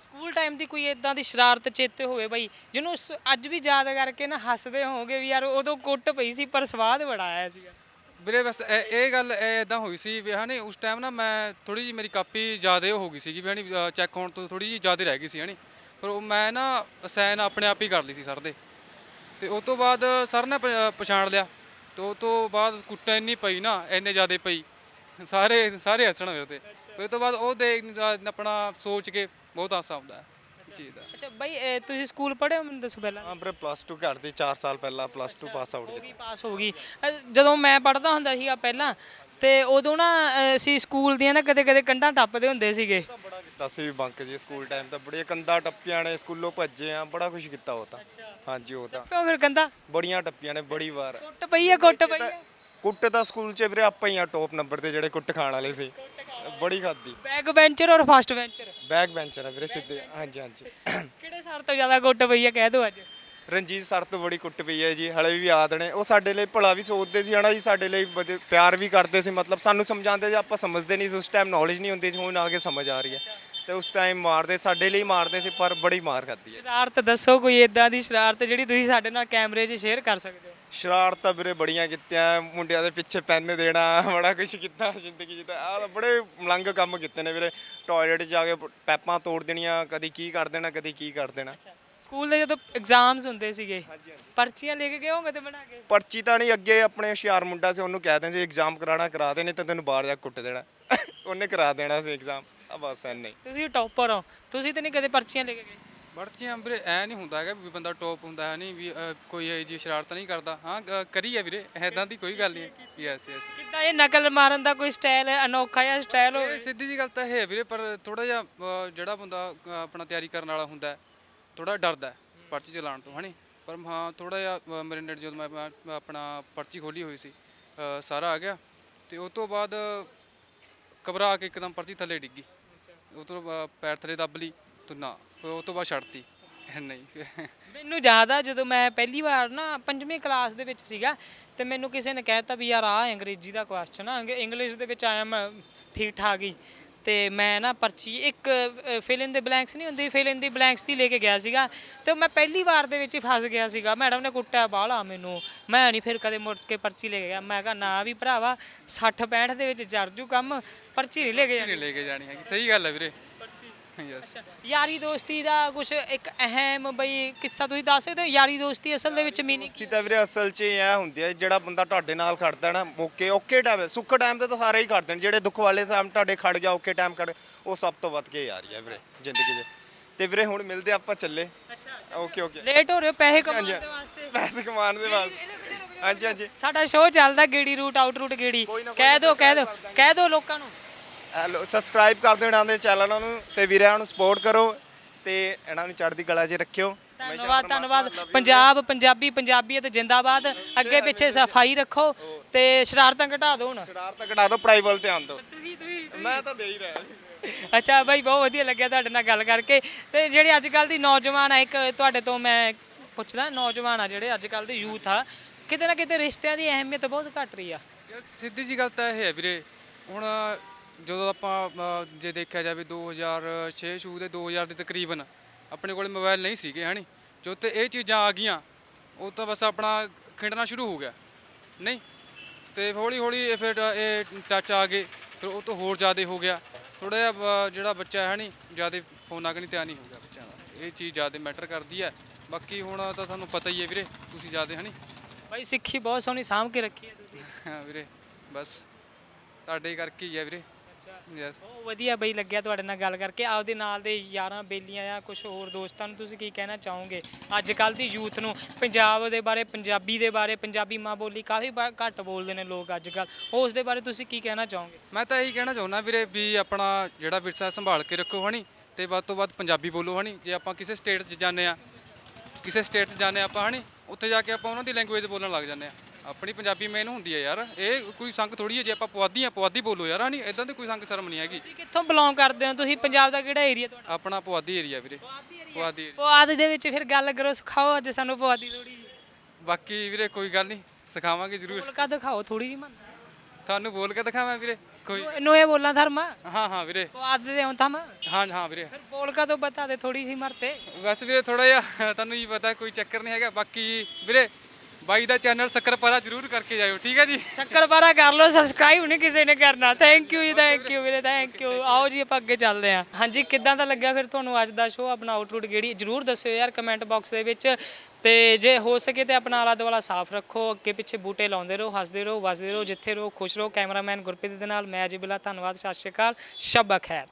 Speaker 1: ਸਕੂਲ ਟਾਈਮ ਦੀ ਕੋਈ ਇਦਾਂ ਦੀ ਸ਼ਰਾਰਤ ਚੇਤੇ ਹੋਵੇ ਬਾਈ ਜਿਹਨੂੰ ਸ- ਅੱਜ ਵੀ ਯਾਦ ਕਰਕੇ ਨਾ ਹੱਸਦੇ ਹੋਵੋਗੇ ਵੀ ਯਾਰ ਉਦੋਂ ਕੁੱਟ ਪਈ ਸੀ ਪਰ ਸਵਾਦ ਬੜਾ ਆਇਆ ਸੀਗਾ।
Speaker 6: ਵੀਰੇ ਬਸ ਇਹ ਇਹ ਗੱਲ ਇਦਾਂ ਹੋਈ ਸੀ ਵੀ ਹਣੀ ਉਸ ਟਾਈਮ ਨਾ ਮੈਂ ਥੋੜੀ ਜੀ ਮੇਰੀ ਕਾਪੀ ਜ਼ਿਆਦਾ ਹੋ ਗਈ ਸੀਗੀ ਵੀ ਹਣੀ ਚੈੱਕ ਹੋਣ ਤੋਂ ਥੋੜੀ ਜੀ ਜ਼ਿਆਦਾ ਰਹਿ ਗਈ ਸੀ ਹਣੀ ਪਰ ਉਹ ਮੈਂ ਨਾ ਅਸਾਈਨ ਆਪਣੇ ਆਪ ਹੀ ਕਰ ਲਈ ਸੀ ਸਰ ਦੇ। ਤੇ ਉਸ ਤੋਂ ਬਾਅਦ ਸਰ ਨੇ ਪ- ਪਛਾਣ ਲਿਆ। ਤੇ ਉਹ ਤੋਂ ਬਾਅਦ ਕੁੱਟਾ ਇੰਨੀ ਪਈ ਨਾ ਇੰਨੇ ਜ਼ਿਆਦਾ ਪਈ। ਸਾਰੇ ਸਾਰੇ ਹੱਸਣ ਮੇਰੇ ਤੇ ਫਿਰ ਤੋਂ ਬਾਅਦ ਉਹ ਦੇਖ ਆਪਣਾ ਸੋਚ ਕੇ ਬਹੁਤ ਹਾਸਾ ਆਉਂਦਾ ਹੈ ਇਸ ਚੀਜ਼ ਦਾ।
Speaker 1: ਅੱਛਾ ਬਾਈ ਇਹ ਤੁਸੀਂ ਸਕੂਲ ਪੜ੍ਹੇ ਹੋ? ਮੈਨੂੰ ਦੱਸੋ ਪਹਿਲਾਂ।
Speaker 7: ਹਾਂ ਵੀਰੇ ਪਲੱਸ 2 ਕਰਦੀ 4 ਸਾਲ ਪਹਿਲਾਂ ਪਲੱਸ 2 ਪਾਸ ਆਊਟ
Speaker 1: ਹੋ ਗਈ ਪਾਸ ਹੋ ਗਈ। ਜਦੋਂ ਮੈਂ ਪੜ੍ਹਦਾ ਹੁੰਦਾ ਸੀਗਾ ਪਹਿਲਾਂ ਤੇ ਉਦੋਂ ਨਾ ਅਸੀਂ ਸਕੂਲ ਦੀਆਂ ਨਾ ਕਦੇ ਕਦੇ ਕੰਧਾਂ ਟੱਪਦੇ ਹੁੰਦੇ ਸੀਗੇ।
Speaker 7: ਬੜਾ ਕੀਤਾ ਸੀ ਵੀ ਬੰਕ ਜੀ ਸਕੂਲ ਟਾਈਮ ਤਾਂ ਬੜੀਆਂ ਕੰਧਾਂ ਟੱਪੀਆਂ ਨੇ ਸਕੂਲੋਂ ਭੱਜੇ ਆ ਬੜਾ ਕੁਝ ਕੀਤਾ ਉਹ ਤਾਂ। ਹਾਂਜੀ ਉਹ ਤਾਂ।
Speaker 1: ਫਿਰ ਕੰਧਾਂ?
Speaker 7: ਬੜੀਆਂ ਟੱਪੀਆਂ ਨੇ ਬੜੀ ਵਾਰ।
Speaker 1: ਕੁੱਟ ਪਈ ਆ ਕੁੱਟ ਪਈ ਆ।
Speaker 7: ਕੁੱਟ ਤਾਂ ਸਕੂਲ 'ਚ ਵੀਰੇ ਆਪਾਂ ਹੀ ਆ ਟੌਪ ਨੰਬਰ ਤੇ ਜਿਹੜੇ ਕੁੱਟ ਖਾਣ ਵਾਲੇ ਸੀ। ਬੜੀ ਖਾਦੀ
Speaker 1: ਬੈਕ ਬੈਂਚਰ ਔਰ ਫਸਟ ਬੈਂਚਰ
Speaker 7: ਬੈਕ ਬੈਂਚਰ ਆ ਵੀਰੇ ਸਿੱਧੇ। ਹਾਂਜੀ ਹਾਂਜੀ।
Speaker 1: ਕਿਹੜੇ ਸਰ ਤੋਂ ਜ਼ਿਆਦਾ ਕੁੱਟ ਪਈ ਆ ਕਹਿ ਦਿਓ ਅੱਜ।
Speaker 7: ਰਣਜੀਤ ਸਰ ਤੋਂ ਬੜੀ ਕੁੱਟ ਪਈ ਹੈ ਜੀ ਹਲੇ ਵੀ ਯਾਦ ਨੇ। ਉਹ ਸਾਡੇ ਲਈ ਭਲਾ ਵੀ ਸੋਚਦੇ ਸੀ ਹਨਾ ਜੀ ਸਾਡੇ ਲਈ ਪਿਆਰ ਵੀ ਕਰਦੇ ਸੀ। ਮਤਲਬ ਸਾਨੂੰ ਸਮਝਾਉਂਦੇ ਸੀ ਆਪਾਂ ਸਮਝਦੇ ਨਹੀਂ ਸੀ ਉਸ ਟਾਈਮ ਨੌਲੇਜ ਨਹੀਂ ਹੁੰਦੀ ਸੀ ਹੁਣ ਆ ਕੇ ਸਮਝ ਆ ਰਹੀ ਹੈ ਤੇ ਉਸ ਟਾਈਮ ਮਾਰਦੇ ਸਾਡੇ ਲਈ ਮਾਰਦੇ ਸੀ ਪਰ ਬੜੀ ਮਾਰ ਖਾਦੀ ਹੈ
Speaker 1: ਸ਼ਰਾਰਤ ਦੱਸੋ ਕੋਈ ਇਦਾਂ ਦੀ ਸ਼ਰਾਰਤ ਜਿਹੜੀ ਤੁਸੀਂ ਸਾਡੇ ਨਾਲ ਕੈਮਰੇ 'ਚ ਸ਼ੇਅਰ ਕਰ ਸਕਦੇ ਹੋ?
Speaker 7: ਸ਼ਰਾਰਤਾਂ ਵੀਰੇ ਬੜੀਆਂ ਕੀਤੀਆਂ ਮੁੰਡਿਆਂ ਦੇ ਪਿੱਛੇ ਪੈਨ ਦੇਣਾ ਬੜਾ ਕੁਝ ਕੀਤਾ ਜ਼ਿੰਦਗੀ 'ਚ ਤਾਂ ਆਹ ਬੜੇ ਮਲੰਗ ਕੰਮ ਕੀਤੇ ਨੇ ਵੀਰੇ। ਟਾਇਲਟ 'ਚ ਜਾ ਕੇ ਪੈਪਾਂ ਤੋੜ ਦੇਣੀਆਂ ਕਦੀ ਕੀ ਕਰ ਦੇਣਾ ਕਦੀ ਕੀ ਕਰ ਦੇਣਾ।
Speaker 1: ਸਕੂਲ ਦੇ ਜਦੋਂ ਐਗਜ਼ਾਮਸ ਹੁੰਦੇ ਸੀਗੇ ਪਰਚੀਆਂ ਲੈ ਕੇ ਗਏ ਹੋਗੇ ਤੇ ਬਣਾ ਕੇ?
Speaker 7: ਪਰਚੀ ਤਾਂ ਨਹੀਂ ਅੱਗੇ ਆਪਣੇ ਹੁਸ਼ਿਆਰ ਮੁੰਡਾ ਸੀ ਉਹਨੂੰ ਕਹਿ ਦਿੰਦੇ ਸੀ ਐਗਜ਼ਾਮ ਕਰਾਣਾ ਕਰਾ ਦੇ ਨਹੀਂ ਤਾਂ ਤੈਨੂੰ ਬਾਹਰ ਜਾ ਕੇ ਕੁੱਟ ਦੇਣਾ। ਉਹਨੇ ਕਰਾ ਦੇਣਾ ਸੀ ਐਗਜ਼ਾਮ ਆ ਬਸ ਐ ਨਹੀਂ
Speaker 1: ਤੁਸੀਂ ਟੌਪਰ ਹੋ। ਤੁਸੀਂ ਤਾਂ ਨਹੀਂ ਕਦੇ ਪਰਚੀਆਂ ਲੈ ਕੇ ਗਏ?
Speaker 6: ਪੜਚੀਆਂ ਵੀਰੇ ਐ ਨਹੀਂ ਹੁੰਦਾ ਹੈਗਾ ਵੀ ਬੰਦਾ ਟੌਪ ਹੁੰਦਾ ਹੈ ਨਹੀਂ ਵੀ ਅ, ਕੋਈ ਇਹ ਜੀ ਸ਼ਰਾਰਤ ਨਹੀਂ ਕਰਦਾ। ਹਾਂ ਅ, ਕਰੀ ਹੈ ਵੀਰੇ ਐਦਾਂ ਦੀ ਕੋਈ ਗੱਲ ਨਹੀਂ। ਯੈਸ ਯੈਸ
Speaker 1: ਕਿੱਦਾਂ ਇਹ ਨਕਲ ਮਾਰਨ ਦਾ ਕੋਈ ਸਟਾਈਲ ਹੈ ਅਨੋਖਾ ਜਿਹਾ ਸਟਾਈਲ ਹੋਵੇ?
Speaker 6: ਸਿੱਧੀ ਜੀ ਗੱਲ ਤਾਂ ਇਹ ਹੈ ਵੀਰੇ ਪਰ ਥੋੜਾ ਜਿਹਾ ਅ, ਜਿਹੜਾ ਬੰਦਾ ਅ, ਆਪਣਾ ਤਿਆਰੀ ਕਰਨ ਵਾਲਾ ਹੁੰਦਾ ਥੋੜਾ ਡਰਦਾ ਹੈ ਪਰਚੀ ਚਲਾਉਣ ਤੋਂ ਹਨੀ? ਪਰ ਹਾਂ ਥੋੜਾ ਜਿਹਾ ਅ, ਮੇਰੇ ਨੇੜੇ ਜਦੋਂ ਮੈਂ ਮੈਂ ਆਪਣਾ ਪਰਚੀ ਖੋਲੀ ਹੋਈ ਸੀ ਅ, ਸਾਰਾ ਆ ਗਿਆ ਤੇ ਉਸ ਤੋਂ ਬਾਅਦ ਘਬਰਾ ਕੇ ਇੱਕਦਮ ਪਰਚੀ ਥੱਲੇ ਡਿੱਗੀ। ਉਹ ਤੋਂ ਬਾਅਦ ਪੈਰ ਥੱਲੇ ਦੱਬ ਲਈ ਤੇ ਨਾ। ਉਹ ਤੋਂ ਬਾਅਦ ਛੱਡਤੀ। ਨਹੀਂ।
Speaker 1: ਮੈਨੂੰ ਆ ਜਦੋਂ ਮੈਂ ਪਹਿਲੀ ਵਾਰ ਨਾ ਪੰਜਵੀਂ ਕਲਾਸ ਦੇ ਵਿੱਚ ਸੀਗਾ ਤੇ ਮੈਨੂੰ ਕਿਸੇ ਨੇ ਕਹਿਤਾ ਵੀ ਯਾਰ ਆ ਅੰਗਰੇਜ਼ੀ ਦਾ ਕੁਐਸਚਨ ਆ ਅੰਗ- ਇੰਗਲਿਸ਼ ਦੇ ਵਿੱਚ ਆਇਆ ਮੈਂ ਠੀਕ ਠਾਕ ਹੀ। ਤੇ ਮੈਂ ਨਾ ਪਰਚੀ ਇੱਕ ਫਿਲ ਇਨ ਦੇ ਬਲੈਂਕਸ ਨਹੀਂ ਹੁੰਦੀ ਫਿਲ ਇਨ ਦੀ ਬਲੈਂਕਸ ਦੀ ਲੈ ਕੇ ਗਿਆ ਸੀਗਾ ਤੇ ਮੈਂ ਪਹਿਲੀ ਵਾਰ ਦੇ ਵਿੱਚ ਹੀ ਫਸ ਗਿਆ ਸੀਗਾ। ਮੈਡਮ ਨੇ ਕੁੱਟਿਆ ਬਾਹਲਾ ਮੈਨੂੰ। ਮੈਂ ਨਹੀਂ ਫਿਰ ਕਦੇ ਮੁੜ ਕੇ ਪਰਚੀ ਲੈ ਕੇ ਗਿਆ। ਮੈਂ ਕਿਹਾ ਨਾ ਵੀ ਭਰਾਵਾ 60 65 ਦੇ ਵਿੱਚ ਜਰ ਜੂ ਕੰਮ ਪਰਚੀ ਨਹੀਂ ਲੈ ਕੇ ਜਾਣੀ।
Speaker 6: ਲੈ ਕੇ ਜਾਣੀ ਹੈਗੀ। ਸਹੀ ਗੱਲ ਹੈ ਵੀਰੇ। ਯੈਸ
Speaker 1: ਯਾਰੀ ਦੋਸਤੀ ਦਾ ਕੁਝ ਇੱਕ ਅਹਿਮ ਬਈ ਕਿੱਸਾ ਤੁਸੀਂ ਦੱਸ ਸਕਦੇ ਹੋ? ਯਾਰੀ ਦੋਸਤੀ ਅਸਲ ਦੇ ਵਿੱਚ ਮੀਨਿੰਗ
Speaker 7: ਦੋਸਤੀ ਤਾਂ ਵੀਰੇ ਅਸਲ 'ਚ ਇਹ ਹੁੰਦੀ ਹੈ ਜਿਹੜਾ ਬੰਦਾ ਤੁਹਾਡੇ ਨਾਲ ਖੜਦਾ ਨਾ ਮੌਕੇ ਔਕੇ ਟਾਈਮ ਸੁੱਖ ਟਾਈਮ ਤੇ ਤਾਂ ਸਾਰੇ ਹੀ ਖੜਦੇ ਨੇ ਜਿਹੜੇ ਦੁੱਖ ਵਾਲੇ ਟਾਈਮ ਤੁਹਾਡੇ ਖੜ ਗਿਆ ਔਕੇ ਟਾਈਮ ਖੜ ਉਹ ਸਭ ਤੋਂ ਵੱਧ ਕੇ ਯਾਰੀ ਹੈ ਵੀਰੇ ਜ਼ਿੰਦਗੀ 'ਚ ਤੇ ਵੀਰੇ ਹੁਣ ਮਿਲਦੇ ਆਪਾਂ ਚੱਲੇ।
Speaker 1: ਅੱਛਾ
Speaker 7: ਓਕੇ ਓਕੇ
Speaker 1: ਲੇਟ ਹੋ ਰਹੇ ਹੋ ਪੈਸੇ ਕਮਾਉਣ ਦੇ ਵਾਸਤੇ।
Speaker 7: ਪੈਸੇ ਕਮਾਉਣ ਦੇ ਬਾਅਦ ਹਾਂਜੀ ਹਾਂਜੀ।
Speaker 1: ਸਾਡਾ ਸ਼ੋਅ ਚੱਲਦਾ ਗੇੜੀ ਰੂਟ ਆਊਟ ਰੂਟ ਗੇੜੀ। ਕਹਿ ਦਿਓ ਕਹਿ ਦਿਓ ਕਹਿ ਦਿਓ ਲੋਕਾਂ ਨੂੰ।
Speaker 7: ਹੈਲੋ ਸਬਸਕ੍ਰਾਈਬ ਕਰ ਦਿਓ ਇਹਨਾਂ ਦੇ ਚੈਨਲਾਂ ਨੂੰ ਤੇ ਵੀਰਿਆਂ ਨੂੰ ਸਪੋਰਟ ਕਰੋ ਤੇ ਇਹਨਾਂ ਨੂੰ ਚੜ੍ਹਦੀ ਕਲਾ 'ਚ ਰੱਖਿਓ।
Speaker 1: ਧੰਨਵਾਦ ਧੰਨਵਾਦ। ਪੰਜਾਬ ਪੰਜਾਬੀ ਪੰਜਾਬੀਅਤ ਜਿੰਦਾਬਾਦ। ਅੱਗੇ ਪਿੱਛੇ ਸਫ਼ਾਈ ਰੱਖੋ ਤੇ ਸ਼ਰਾਰਤਾਂ ਘਟਾ ਦਿਓ ਹੁਣ।
Speaker 7: ਸ਼ਰਾਰਤਾਂ ਘਟਾ ਦਿਓ ਪੜਾਈ ਵੱਲ ਧਿਆਨ ਦਿਓ।
Speaker 1: ਤੁਸੀਂ ਤੁਸੀਂ
Speaker 7: ਮੈਂ ਤਾਂ ਦੇ ਹੀ ਰਿਹਾ।
Speaker 1: ਅੱਛਾ ਬਾਈ ਬਹੁਤ ਵਧੀਆ ਲੱਗਿਆ ਤੁਹਾਡੇ ਨਾਲ ਗੱਲ ਕਰਕੇ। ਤੇ ਜਿਹੜੇ ਅੱਜ ਕੱਲ ਦੀ ਨੌਜਵਾਨ ਆ ਇੱਕ ਤੁਹਾਡੇ ਤੋਂ ਮੈਂ ਪੁੱਛਦਾ ਨੌਜਵਾਨ ਆ ਜਿਹੜੇ ਅੱਜ ਕੱਲ ਦੇ ਯੂਥ ਆ ਕਿਤੇ ਨਾ ਕਿਤੇ ਰਿਸ਼ਤਿਆਂ ਦੀ ਅਹਿਮੀਅਤ ਬਹੁਤ ਘਟ ਰਹੀ ਆ।
Speaker 6: ਯਾਰ ਸਿੱਧੀ ਜੀ ਗੱਲ ਤਾਂ ਇਹ ਹੈ ਵੀਰੇ। ਹੁਣ ਜਦੋਂ ਆਪਾਂ ਅ, ਜੇ ਦੇਖਿਆ ਜਾਵੇ 2006 ਸ਼ੂ ਦੇ 2000 ਦੇ ਤਕਰੀਬਨ ਆਪਣੇ ਕੋਲੇ ਮੋਬਾਈਲ ਨਹੀਂ ਸੀਗੇ ਹਨੀ ਜੋ ਤੇ ਇਹ ਚੀਜ਼ਾਂ ਆ ਗਈਆਂ ਉਹ ਤਾਂ ਬਸ ਆਪਣਾ ਖਿੰਡਣਾ ਸ਼ੁਰੂ ਹੋ ਗਿਆ। ਨਹੀਂ? ਤੇ ਹੌਲੀ ਹੌਲੀ ਇਹ ਫਿਰ ਇਹ ਟੱਚ ਆ ਗਏ ਫਿਰ ਉਹ ਤੋਂ ਹੋਰ ਜ਼ਿਆਦਾ ਹੋ ਗਿਆ। ਥੋੜਾ ਜਿਹਾ ਬ- ਜਿਹੜਾ ਬੱਚਾ ਹੈ ਨਹੀਂ ਜ਼ਿਆਦਾ ਫੋਨਾਂ ਕਨੀ ਧਿਆਨ ਨਹੀਂ ਹੋ ਗਿਆ ਬੱਚਿਆਂ ਦਾ। ਇਹ ਚੀਜ਼ ਜ਼ਿਆਦਾ ਮੈਟਰ ਕਰਦੀ ਹੈ। ਬਾਕੀ ਹੁਣ ਤਾਂ ਤੁਹਾਨੂੰ ਪਤਾ ਹੀ ਹੈ ਵੀਰੇ ਤੁਸੀਂ ਜ਼ਿਆਦਾ ਹਨੀ
Speaker 1: ਬਾਈ ਸਿੱਖੀ ਬਹੁਤ ਸੋਹਣੀ ਸਾਂਭ ਕੇ ਰੱਖੀ ਹੈ ਤੁਸੀਂ।
Speaker 6: ਹਾਂ ਵੀਰੇ ਬਸ। ਤੁਹਾਡੇ ਕਰਕੇ ਹੀ ਆ ਵੀਰੇ। ਯੈਸ
Speaker 1: ਬਹੁਤ ਵਧੀਆ ਬਈ ਲੱਗਿਆ ਤੁਹਾਡੇ ਨਾਲ ਗੱਲ ਕਰਕੇ। ਆਪਦੇ ਨਾਲ ਦੇ ਯਾਰਾਂ ਬੇਲੀਆਂ ਜਾਂ ਕੁਝ ਹੋਰ ਦੋਸਤਾਂ ਨੂੰ ਤੁਸੀਂ ਕੀ ਕਹਿਣਾ ਚਾਹੋਗੇ? ਅੱਜ ਕੱਲ ਦੀ ਯੂਥ ਨੂੰ ਪੰਜਾਬ ਦੇ ਬਾਰੇ ਪੰਜਾਬੀ ਦੇ ਬਾਰੇ ਪੰਜਾਬੀ ਮਾਂ ਬੋਲੀ ਕਾਫੀ ਬਾ- ਘੱਟ ਬੋਲਦੇ ਨੇ ਲੋਕ ਅੱਜ ਕੱਲ ਉਸ ਦੇ ਬਾਰੇ ਤੁਸੀਂ ਕੀ ਕਹਿਣਾ ਚਾਹੋਗੇ?
Speaker 6: ਮੈਂ ਤਾਂ ਇਹੀ ਕਹਿਣਾ ਚਾਹੁੰਦਾ ਵੀਰੇ ਵੀ ਆਪਣਾ ਜਿਹੜਾ ਵਿਰਸਾ ਸੰਭਾਲ ਕੇ ਰੱਖੋ ਹਣੀ ਤੇ ਵੱਧ ਤੋਂ ਵੱਧ ਪੰਜਾਬੀ ਬੋਲੋ ਹਣੀ। ਜੇ ਆਪਾਂ ਕਿਸੇ ਸਟੇਟ 'ਚ ਜਾਂਦੇ ਆ ਕਿਸੇ ਸਟੇਟ 'ਚ ਜਾਂਦੇ ਆਪਾਂ ਹਣੀ ਉੱਥੇ ਜਾ ਕੇ ਆਪਾਂ ਉਹਨਾਂ ਦੀ ਲੈਂਗੁਏਜ ਬੋਲਣ ਲੱਗ ਜਾਂਦੇ ਆ ਆਪਣੀ ਪੰਜਾਬੀ ਮੇਨ ਹੁੰਦੀ ਹੈ ਯਾਰ। ਇਹ ਕੋਈ ਸੰਗ ਥੋੜੀ ਹੈ ਜੇ ਆਪਾਂ ਪੁਆਧੀ ਆ ਪੁਆਧੀ ਬੋਲੋ ਯਾਰ ਹਣੀ ਇਦਾਂ ਦੀ ਕੋਈ ਸੰਗ ਸ਼ਰਮ ਨਹੀਂ ਹੈਗੀ।
Speaker 1: ਤੁਸੀਂ ਕਿੱਥੋਂ ਬਿਲੋਂਗ ਕਰਦੇ ਹੋ? ਤੁਸੀਂ ਪੰਜਾਬ ਦਾ ਕਿਹੜਾ ਏਰੀਆ ਤੁਹਾਡਾ?
Speaker 6: ਆਪਣਾ ਪੁਆਧੀ ਏਰੀਆ ਵੀਰੇ। ਪੁਆਧੀ area।
Speaker 1: ਪੁਆਧ ਦੇ ਵਿੱਚ ਫਿਰ ਗੱਲ ਕਰੋ ਸਿਖਾਓ ਅੱਜ ਸਾਨੂੰ ਪੁਆਧੀ ਥੋੜੀ
Speaker 6: ਬਾਕੀ ਵੀਰੇ ਕੋਈ ਗੱਲ ਨਹੀਂ ਸਿਖਾਵਾਂਗੇ ਜ਼ਰੂਰ।
Speaker 1: ਬੋਲ ਕਾ ਦਿਖਾਓ ਥੋੜੀ ਜਿਹੀ ਮਨ
Speaker 6: ਤੁਹਾਨੂੰ ਬੋਲ ਕੇ ਦਿਖਾਵਾਂ ਵੀਰੇ ਕੋਈ
Speaker 1: ਨੂੰ ਇਹ ਬੋਲਾਂ ਧਰਮਾ?
Speaker 6: ਹਾਂ ਹਾਂ ਵੀਰੇ।
Speaker 1: ਪੁਆਧ ਦੇ ਆਉਂ ਤਾਂ ਮੈਂ
Speaker 6: ਹਾਂ ਹਾਂ ਵੀਰੇ।
Speaker 1: ਫਿਰ ਬੋਲ ਕਾ ਤੋਂ ਬਤਾ ਦੇ ਥੋੜੀ ਸੀ ਮਰਤੇ
Speaker 6: ਬਸ ਵੀਰੇ ਥੋੜਾ ਜਿਹਾ ਤੁਹਾਨੂੰ ਹੀ ਪਤਾ ਕੋਈ ਚੱਕਰ ਨਹੀਂ ਹੈਗਾ। ਬਾਕੀ ਵੀਰੇ ਬਾਈ ਦਾ ਚੈਨਲ ਸ਼ੱਕਰਪਾਰਾ ਜ਼ਰੂਰ ਕਰਕੇ ਜਾਇਓ, ਠੀਕ ਹੈ ਜੀ?
Speaker 1: ਸ਼ੱਕਰਪਾਰਾ ਕਰ ਲਓ ਸਬਸਕ੍ਰਾਈਬ ਨਹੀਂ ਕਿਸੇ ਨੇ ਕਰਨਾ। ਥੈਂਕ ਯੂ ਜੀ ਥੈਂਕ ਯੂ ਵੀਰੇ ਥੈਂਕ ਯੂ ਆਓ ਜੀ ਆਪਾਂ ਅੱਗੇ ਚੱਲਦੇ ਹਾਂ। ਹਾਂਜੀ, ਕਿੱਦਾਂ ਦਾ ਲੱਗਿਆ ਫਿਰ ਤੁਹਾਨੂੰ ਅੱਜ ਦਾ ਸ਼ੋਅ ਆਪਣਾ ਆਊਟਪੁੱਟ ਕਿਹੜੀ ਜਰੂਰ ਦੱਸਿਓ ਯਾਰ ਕਮੈਂਟ ਬਾਕਸ ਦੇ ਵਿੱਚ। ਤੇ ਜੇ ਹੋ ਸਕੇ ਤੇ ਆਪਣਾ ਆਲਾ ਦੁਆਲਾ ਸਾਫ਼ ਰੱਖੋ, ਅੱਗੇ ਪਿੱਛੇ ਬੂਟੇ ਲਾਉਂਦੇ ਰਹੋ, ਹੱਸਦੇ ਰਹੋ, ਵਸਦੇ ਰਹੋ, ਜਿੱਥੇ ਰਹੋ, ਖੁਸ਼ ਰਹੋ। ਕੈਮਰਾਮੈਨ ਗੁਰਪ੍ਰੀਤ ਦੇ ਨਾਲ, ਮੈਂ ਜੀ ਬਿਲਾ ਧੰਨਵਾਦ, ਸਤਿ ਸ਼੍ਰੀ ਅਕਾਲ, ਸ਼ਬਾ ਖੈਰ।